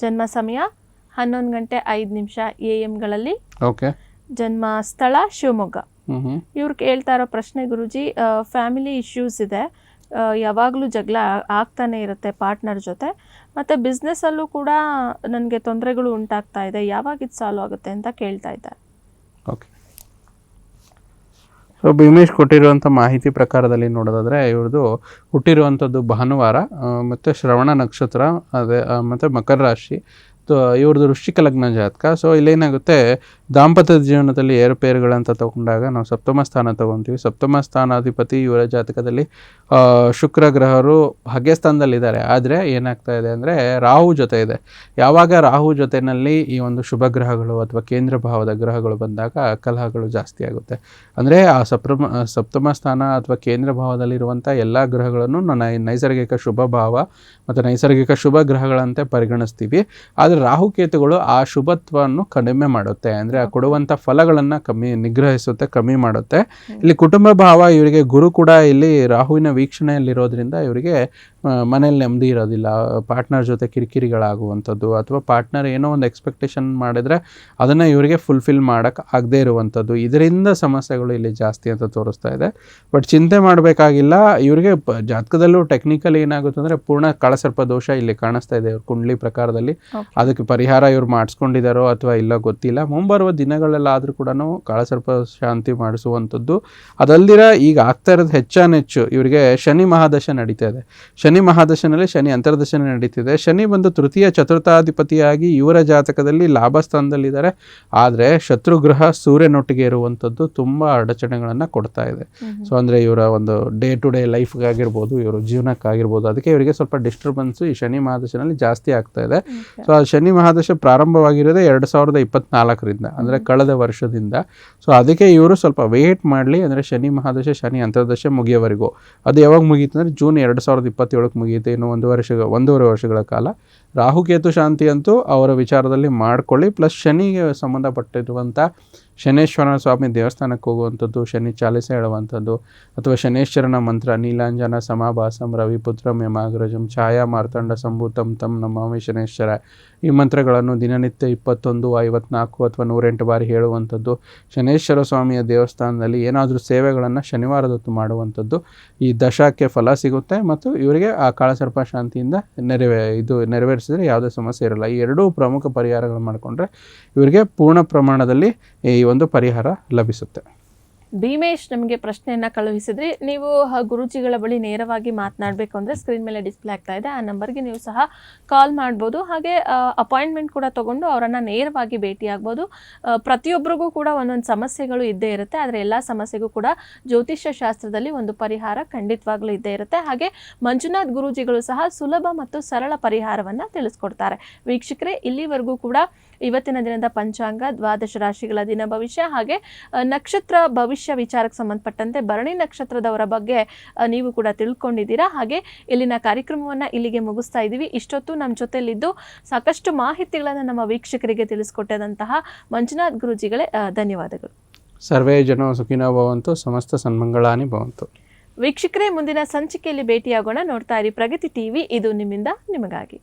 ಜನ್ಮ ಸಮಯ ಹನ್ನೊಂದು ಗಂಟೆ ಐದು ನಿಮಿಷ ಎ ಎಂಗಳಲ್ಲಿ ಓಕೆ ಜನ್ಮ ಸ್ಥಳ ಶಿವಮೊಗ್ಗ. ಇವ್ರು ಕೇಳ್ತಾ ಇರೋ ಪ್ರಶ್ನೆ ಗುರುಜಿ ಫ್ಯಾಮಿಲಿ ಇಶ್ಯೂಸ್ ಇದೆ. ಯಾವಾಗಲೂ ಜಗಳ ಆಗ್ತಾನೆ ಇರುತ್ತೆ ಪಾರ್ಟ್ನರ್ ಜೊತೆ. ಮತ್ತು ಬಿಸ್ನೆಸ್ಸಲ್ಲೂ ಕೂಡ ನನಗೆ ತೊಂದರೆಗಳು ಉಂಟಾಗ್ತಾ ಇದೆ. ಯಾವಾಗ ಇದು ಸಾಲ್ವ್ ಆಗುತ್ತೆ ಅಂತ ಕೇಳ್ತಾ ಇದ್ದಾರೆ. ಓಕೆ ಸೊ ಭೀಮೇಶ್ ಕೊಟ್ಟಿರುವಂಥ ಮಾಹಿತಿ ಪ್ರಕಾರದಲ್ಲಿ ನೋಡೋದಾದರೆ ಇವ್ರದ್ದು ಹುಟ್ಟಿರುವಂಥದ್ದು ಭಾನುವಾರ ಮತ್ತು ಶ್ರವಣ ನಕ್ಷತ್ರ ಅದೇ ಮತ್ತು ಮಕರ ರಾಶಿ ಇವ್ರದ್ದು ವೃಶ್ಚಿಕ ಲಗ್ನ ಜಾತಕ. ಸೊ ಇಲ್ಲೇನಾಗುತ್ತೆ ದಾಂಪತ್ಯ ಜೀವನದಲ್ಲಿ ಏರುಪೇರುಗಳಂತ ತಗೊಂಡಾಗ ನಾವು ಸಪ್ತಮ ಸ್ಥಾನ ತಗೊತೀವಿ. ಸಪ್ತಮ ಸ್ಥಾನಾಧಿಪತಿ ಇವರ ಜಾತಕದಲ್ಲಿ ಶುಕ್ರ ಗ್ರಹರು ಭಾಗ್ಯಸ್ಥಾನದಲ್ಲಿದ್ದಾರೆ ಆದರೆ ಏನಾಗ್ತಾ ಇದೆ ಅಂದರೆ ರಾಹು ಜೊತೆ ಇದೆ. ಯಾವಾಗ ರಾಹು ಜೊತೆಯಲ್ಲಿ ಈ ಒಂದು ಶುಭ ಗ್ರಹಗಳು ಅಥವಾ ಕೇಂದ್ರ ಭಾವದ ಗ್ರಹಗಳು ಬಂದಾಗ ಕಲಹಗಳು ಜಾಸ್ತಿ ಆಗುತ್ತೆ. ಅಂದರೆ ಆ ಸಪ್ತಮ ಸಪ್ತಮ ಸ್ಥಾನ ಅಥವಾ ಕೇಂದ್ರ ಭಾವದಲ್ಲಿರುವಂಥ ಎಲ್ಲ ಗ್ರಹಗಳನ್ನು ನನ್ನ ನೈಸರ್ಗಿಕ ಶುಭ ಭಾವ ಮತ್ತು ನೈಸರ್ಗಿಕ ಶುಭ ಗ್ರಹಗಳಂತೆ ಪರಿಗಣಿಸ್ತೀವಿ. ಆದರೆ ರಾಹುಕೇತುಗಳು ಆ ಶುಭತ್ವವನ್ನು ಕಡಿಮೆ ಮಾಡುತ್ತೆ. ಅಂದರೆ ಆ ಕೊಡುವಂಥ ಫಲಗಳನ್ನು ಕಮ್ಮಿ, ನಿಗ್ರಹಿಸುತ್ತೆ, ಕಮ್ಮಿ ಮಾಡುತ್ತೆ. ಇಲ್ಲಿ ಕುಟುಂಬ ಭಾವ, ಇವರಿಗೆ ಗುರು ಕೂಡ ಇಲ್ಲಿ ರಾಹುವಿನ ವೀಕ್ಷಣೆಯಲ್ಲಿರೋದ್ರಿಂದ ಇವರಿಗೆ ಮನೇಲಿ ನೆಮ್ಮದಿ ಇರೋದಿಲ್ಲ ಪಾರ್ಟ್ನರ್ ಜೊತೆ ಕಿರಿಕಿರಿಗಳಾಗುವಂಥದ್ದು ಅಥವಾ ಪಾರ್ಟ್ನರ್ ಏನೋ ಒಂದು ಎಕ್ಸ್ಪೆಕ್ಟೇಷನ್ ಮಾಡಿದರೆ ಅದನ್ನು ಇವರಿಗೆ ಫುಲ್ಫಿಲ್ ಮಾಡೋಕ್ಕೆ ಆಗದೇ ಇರುವಂಥದ್ದು. ಇದರಿಂದ ಸಮಸ್ಯೆಗಳು ಇಲ್ಲಿ ಜಾಸ್ತಿ ಅಂತ ತೋರಿಸ್ತಾ ಇದೆ. ಬಟ್ ಚಿಂತೆ ಮಾಡಬೇಕಾಗಿಲ್ಲ. ಇವರಿಗೆ ಜಾತಕದಲ್ಲೂ ಟೆಕ್ನಿಕಲಿ ಏನಾಗುತ್ತೆ ಅಂದರೆ ಪೂರ್ಣ ಕಳಸರ್ಪ ದೋಷ ಇಲ್ಲಿ ಕಾಣಿಸ್ತಾ ಇದೆ ಇವ್ರ ಕುಂಡ್ಲಿ ಪ್ರಕಾರದಲ್ಲಿ. ಅದಕ್ಕೆ ಪರಿಹಾರ ಇವ್ರು ಮಾಡಿಸ್ಕೊಂಡಿದ್ದಾರೋ ಅಥವಾ ಇಲ್ಲ ಗೊತ್ತಿಲ್ಲ. ಮುಂಬರುವ ದಿನಗಳಲ್ಲಾದರೂ ಕೂಡ ಕಾಳಸರ್ಪ ಶಾಂತಿ ಮಾಡಿಸುವಂಥದ್ದು. ಅದಲ್ದಿರ ಈಗ ಆಗ್ತಾ ಇರೋದು ಹೆಚ್ಚಾನೆಚ್ಚು ಇವರಿಗೆ ಶನಿ ಮಹಾದಶ ನಡೀತಾ ಇದೆ. ಶನಿ ಮಹಾದಶನಲ್ಲಿ ಶನಿ ಅಂತರ್ದಶನ ನಡೀತಿದೆ. ಶನಿ ಬಂದು ತೃತೀಯ ಚತುರ್ಥಾಧಿಪತಿಯಾಗಿ ಇವರ ಜಾತಕದಲ್ಲಿ ಲಾಭ ಸ್ಥಾನದಲ್ಲಿದ್ದಾರೆ ಆದರೆ ಶತ್ರುಗ್ರಹ ಸೂರ್ಯನೊಟ್ಟಿಗೆ ಇರುವಂಥದ್ದು ತುಂಬ ಅಡಚಣೆಗಳನ್ನು ಕೊಡ್ತಾ ಇದೆ. ಸೊ ಅಂದರೆ ಇವರ ಒಂದು ಡೇ ಟು ಡೇ ಲೈಫ್ಗಾಗಿರ್ಬೋದು ಇವರು ಜೀವನಕ್ಕಾಗಿರ್ಬೋದು ಅದಕ್ಕೆ ಇವರಿಗೆ ಸ್ವಲ್ಪ ಡಿಸ್ಟರ್ಬೆನ್ಸು ಈ ಶನಿ ಮಹಾದಶನಲ್ಲಿ ಜಾಸ್ತಿ ಆಗ್ತಾ ಇದೆ. ಸೊ ಆ ಶನಿ ಮಹಾದಶ ಪ್ರಾರಂಭವಾಗಿರೋದೇ ಎರಡು ಸಾವಿರದ ಇಪ್ಪತ್ನಾಲ್ಕರಿಂದ ಅಂದರೆ ಕಳೆದ ವರ್ಷದಿಂದ. ಸೊ ಅದಕ್ಕೆ ಇವರು ಸ್ವಲ್ಪ ವೇಟ್ ಮಾಡಲಿ ಅಂದರೆ ಶನಿ ಮಹಾದಶ ಶನಿ ಅಂತರ್ದಶ ಮುಗಿಯೋವರೆಗೂ. ಅದು ಯಾವಾಗ ಮುಗೀತು ಅಂದರೆ ಜೂನ್ ಎರಡು ಸಾವಿರದ ಮುಗಿಯುತ್ತೆ. ಇನ್ನು ಒಂದು ವರ್ಷ ಒಂದೂವರೆ ವರ್ಷಗಳ ಕಾಲ ರಾಹುಕೇತು ಶಾಂತಿ ಅಂತೂ ಅವರ ವಿಚಾರದಲ್ಲಿ ಮಾಡ್ಕೊಳ್ಳಿ. ಪ್ಲಸ್ ಶನಿಗೆ ಸಂಬಂಧಪಟ್ಟಿರುವಂಥ ಶನೇಶ್ವರ ಸ್ವಾಮಿ ದೇವಸ್ಥಾನಕ್ಕೆ ಹೋಗುವಂಥದ್ದು, ಶನಿ ಚಾಲಿಸ ಹೇಳುವಂಥದ್ದು, ಅಥವಾ ಶನೇಶ್ವರನ ಮಂತ್ರ, ನೀಲಾಂಜನ, ಸಮಾಭಾಸಂ, ರವಿಪುತ್ರಂ, ಯಮಾಗ್ರಜಂ, ಛಾಯಾ, ಮಾರ್ತಂಡ, ಸಂಭೂತಂ ತಮ್ ನಮಾಮಿ, ಶನೇಶ್ವರ ಈ ಮಂತ್ರಗಳನ್ನು ದಿನನಿತ್ಯ ಇಪ್ಪತ್ತೊಂದು, ಐವತ್ನಾಲ್ಕು ಅಥವಾ ನೂರೆಂಟು ಬಾರಿ ಹೇಳುವಂಥದ್ದು. ಶನೇಶ್ವರ ಸ್ವಾಮಿಯ ದೇವಸ್ಥಾನದಲ್ಲಿ ಏನಾದರೂ ಸೇವೆಗಳನ್ನು ಶನಿವಾರದ ಹೊತ್ತು ಮಾಡುವಂಥದ್ದು. ಈ ದಶಕ್ಕೆ ಫಲ ಸಿಗುತ್ತೆ ಮತ್ತು ಇವರಿಗೆ ಆ ಕಾಳಸರ್ಪ ಶಾಂತಿಯಿಂದ ನೆರವೇ ಇದು ನೆರವೇರಿಸಿದ್ರೆ ಯಾವುದೇ ಸಮಸ್ಯೆ ಇರಲ್ಲ. ಈ ಎರಡೂ ಪ್ರಮುಖ ಪರಿಹಾರಗಳು ಮಾಡಿಕೊಂಡ್ರೆ ಇವರಿಗೆ ಪೂರ್ಣ ಪ್ರಮಾಣದಲ್ಲಿ ಈ ಒಂದು ಪರಿಹಾರ ಲಭಿಸುತ್ತೆ. ಭೀಮೇಶ್ ನಮಗೆ ಪ್ರಶ್ನೆಯನ್ನ ಕಳುಹಿಸಿದ್ರಿ. ನೀವು ಗುರುಜಿಗಳ ಬಳಿ ನೇರವಾಗಿ ಮಾತನಾಡಬೇಕು ಅಂದರೆ ಸ್ಕ್ರೀನ್ ಮೇಲೆ ಡಿಸ್ಪ್ಲೇ ಆಗ್ತಾ ಇದೆ. ಆ ನಂಬರ್ಗೆ ನೀವು ಸಹ ಕಾಲ್ ಮಾಡ್ಬೋದು. ಹಾಗೆ ಅಪಾಯಿಂಟ್ಮೆಂಟ್ ಕೂಡ ತೊಗೊಂಡು ಅವರನ್ನು ನೇರವಾಗಿ ಭೇಟಿಯಾಗ್ಬೋದು ಪ್ರತಿಯೊಬ್ಬರಿಗೂ ಕೂಡ ಒಂದೊಂದು ಸಮಸ್ಯೆಗಳು ಇದ್ದೇ ಇರುತ್ತೆ. ಆದರೆ ಎಲ್ಲ ಸಮಸ್ಯೆಗೂ ಕೂಡ ಜ್ಯೋತಿಷ್ಯ ಶಾಸ್ತ್ರದಲ್ಲಿ ಒಂದು ಪರಿಹಾರ ಖಂಡಿತವಾಗ್ಲೂ ಇದ್ದೇ ಇರುತ್ತೆ. ಹಾಗೆ, ಮಂಜುನಾಥ್ ಗುರೂಜಿಗಳು ಸಹ ಸುಲಭ ಮತ್ತು ಸರಳ ಪರಿಹಾರವನ್ನು ತಿಳಿಸ್ಕೊಡ್ತಾರೆ. ವೀಕ್ಷಕರೇ, ಇಲ್ಲಿವರೆಗೂ ಕೂಡ ಇವತ್ತಿನ ದಿನದ ಪಂಚಾಂಗ ದ್ವಾದಶ ರಾಶಿಗಳ ದಿನ ಭವಿಷ್ಯ. ಹಾಗೆ ನಕ್ಷತ್ರ ಭವಿಷ್ಯ ಭವಿಷ್ಯ ವಿಚಾರಕ್ಕೆ ಸಂಬಂಧಪಟ್ಟಂತೆ ಭರಣಿ ನಕ್ಷತ್ರದವರ ಬಗ್ಗೆ ನೀವು ಕೂಡ ತಿಳ್ಕೊಂಡಿದ್ದೀರಾ? ಹಾಗೆ ಇಲ್ಲಿನ ಕಾರ್ಯಕ್ರಮವನ್ನು ಇಲ್ಲಿಗೆ ಮುಗಿಸ್ತಾ ಇದ್ದೀವಿ. ಇಷ್ಟೊತ್ತು ನಮ್ಮ ಜೊತೆಯಲ್ಲಿದ್ದು ಸಾಕಷ್ಟು ಮಾಹಿತಿಗಳನ್ನು ನಮ್ಮ ವೀಕ್ಷಕರಿಗೆ ತಿಳಿಸ್ಕೊಟ್ಟದಂತಹ ಮಂಜುನಾಥ್ ಗುರುಜಿಗಳೇ ಧನ್ಯವಾದಗಳು. ಸರ್ವೇ ಜನ ಸುಖಿನ ಭವಂತು ಸಮಸ್ತ ಸನ್ಮಂಗಳಾನಿ ಭವಂತು. ವೀಕ್ಷಕರೇ ಮುಂದಿನ ಸಂಚಿಕೆಯಲ್ಲಿ ಭೇಟಿಯಾಗೋಣ. ನೋಡ್ತಾ ಇರಿ ಪ್ರಗತಿ ಟಿವಿ. ಇದು ನಿಮ್ಮಿಂದ ನಿಮಗಾಗಿ.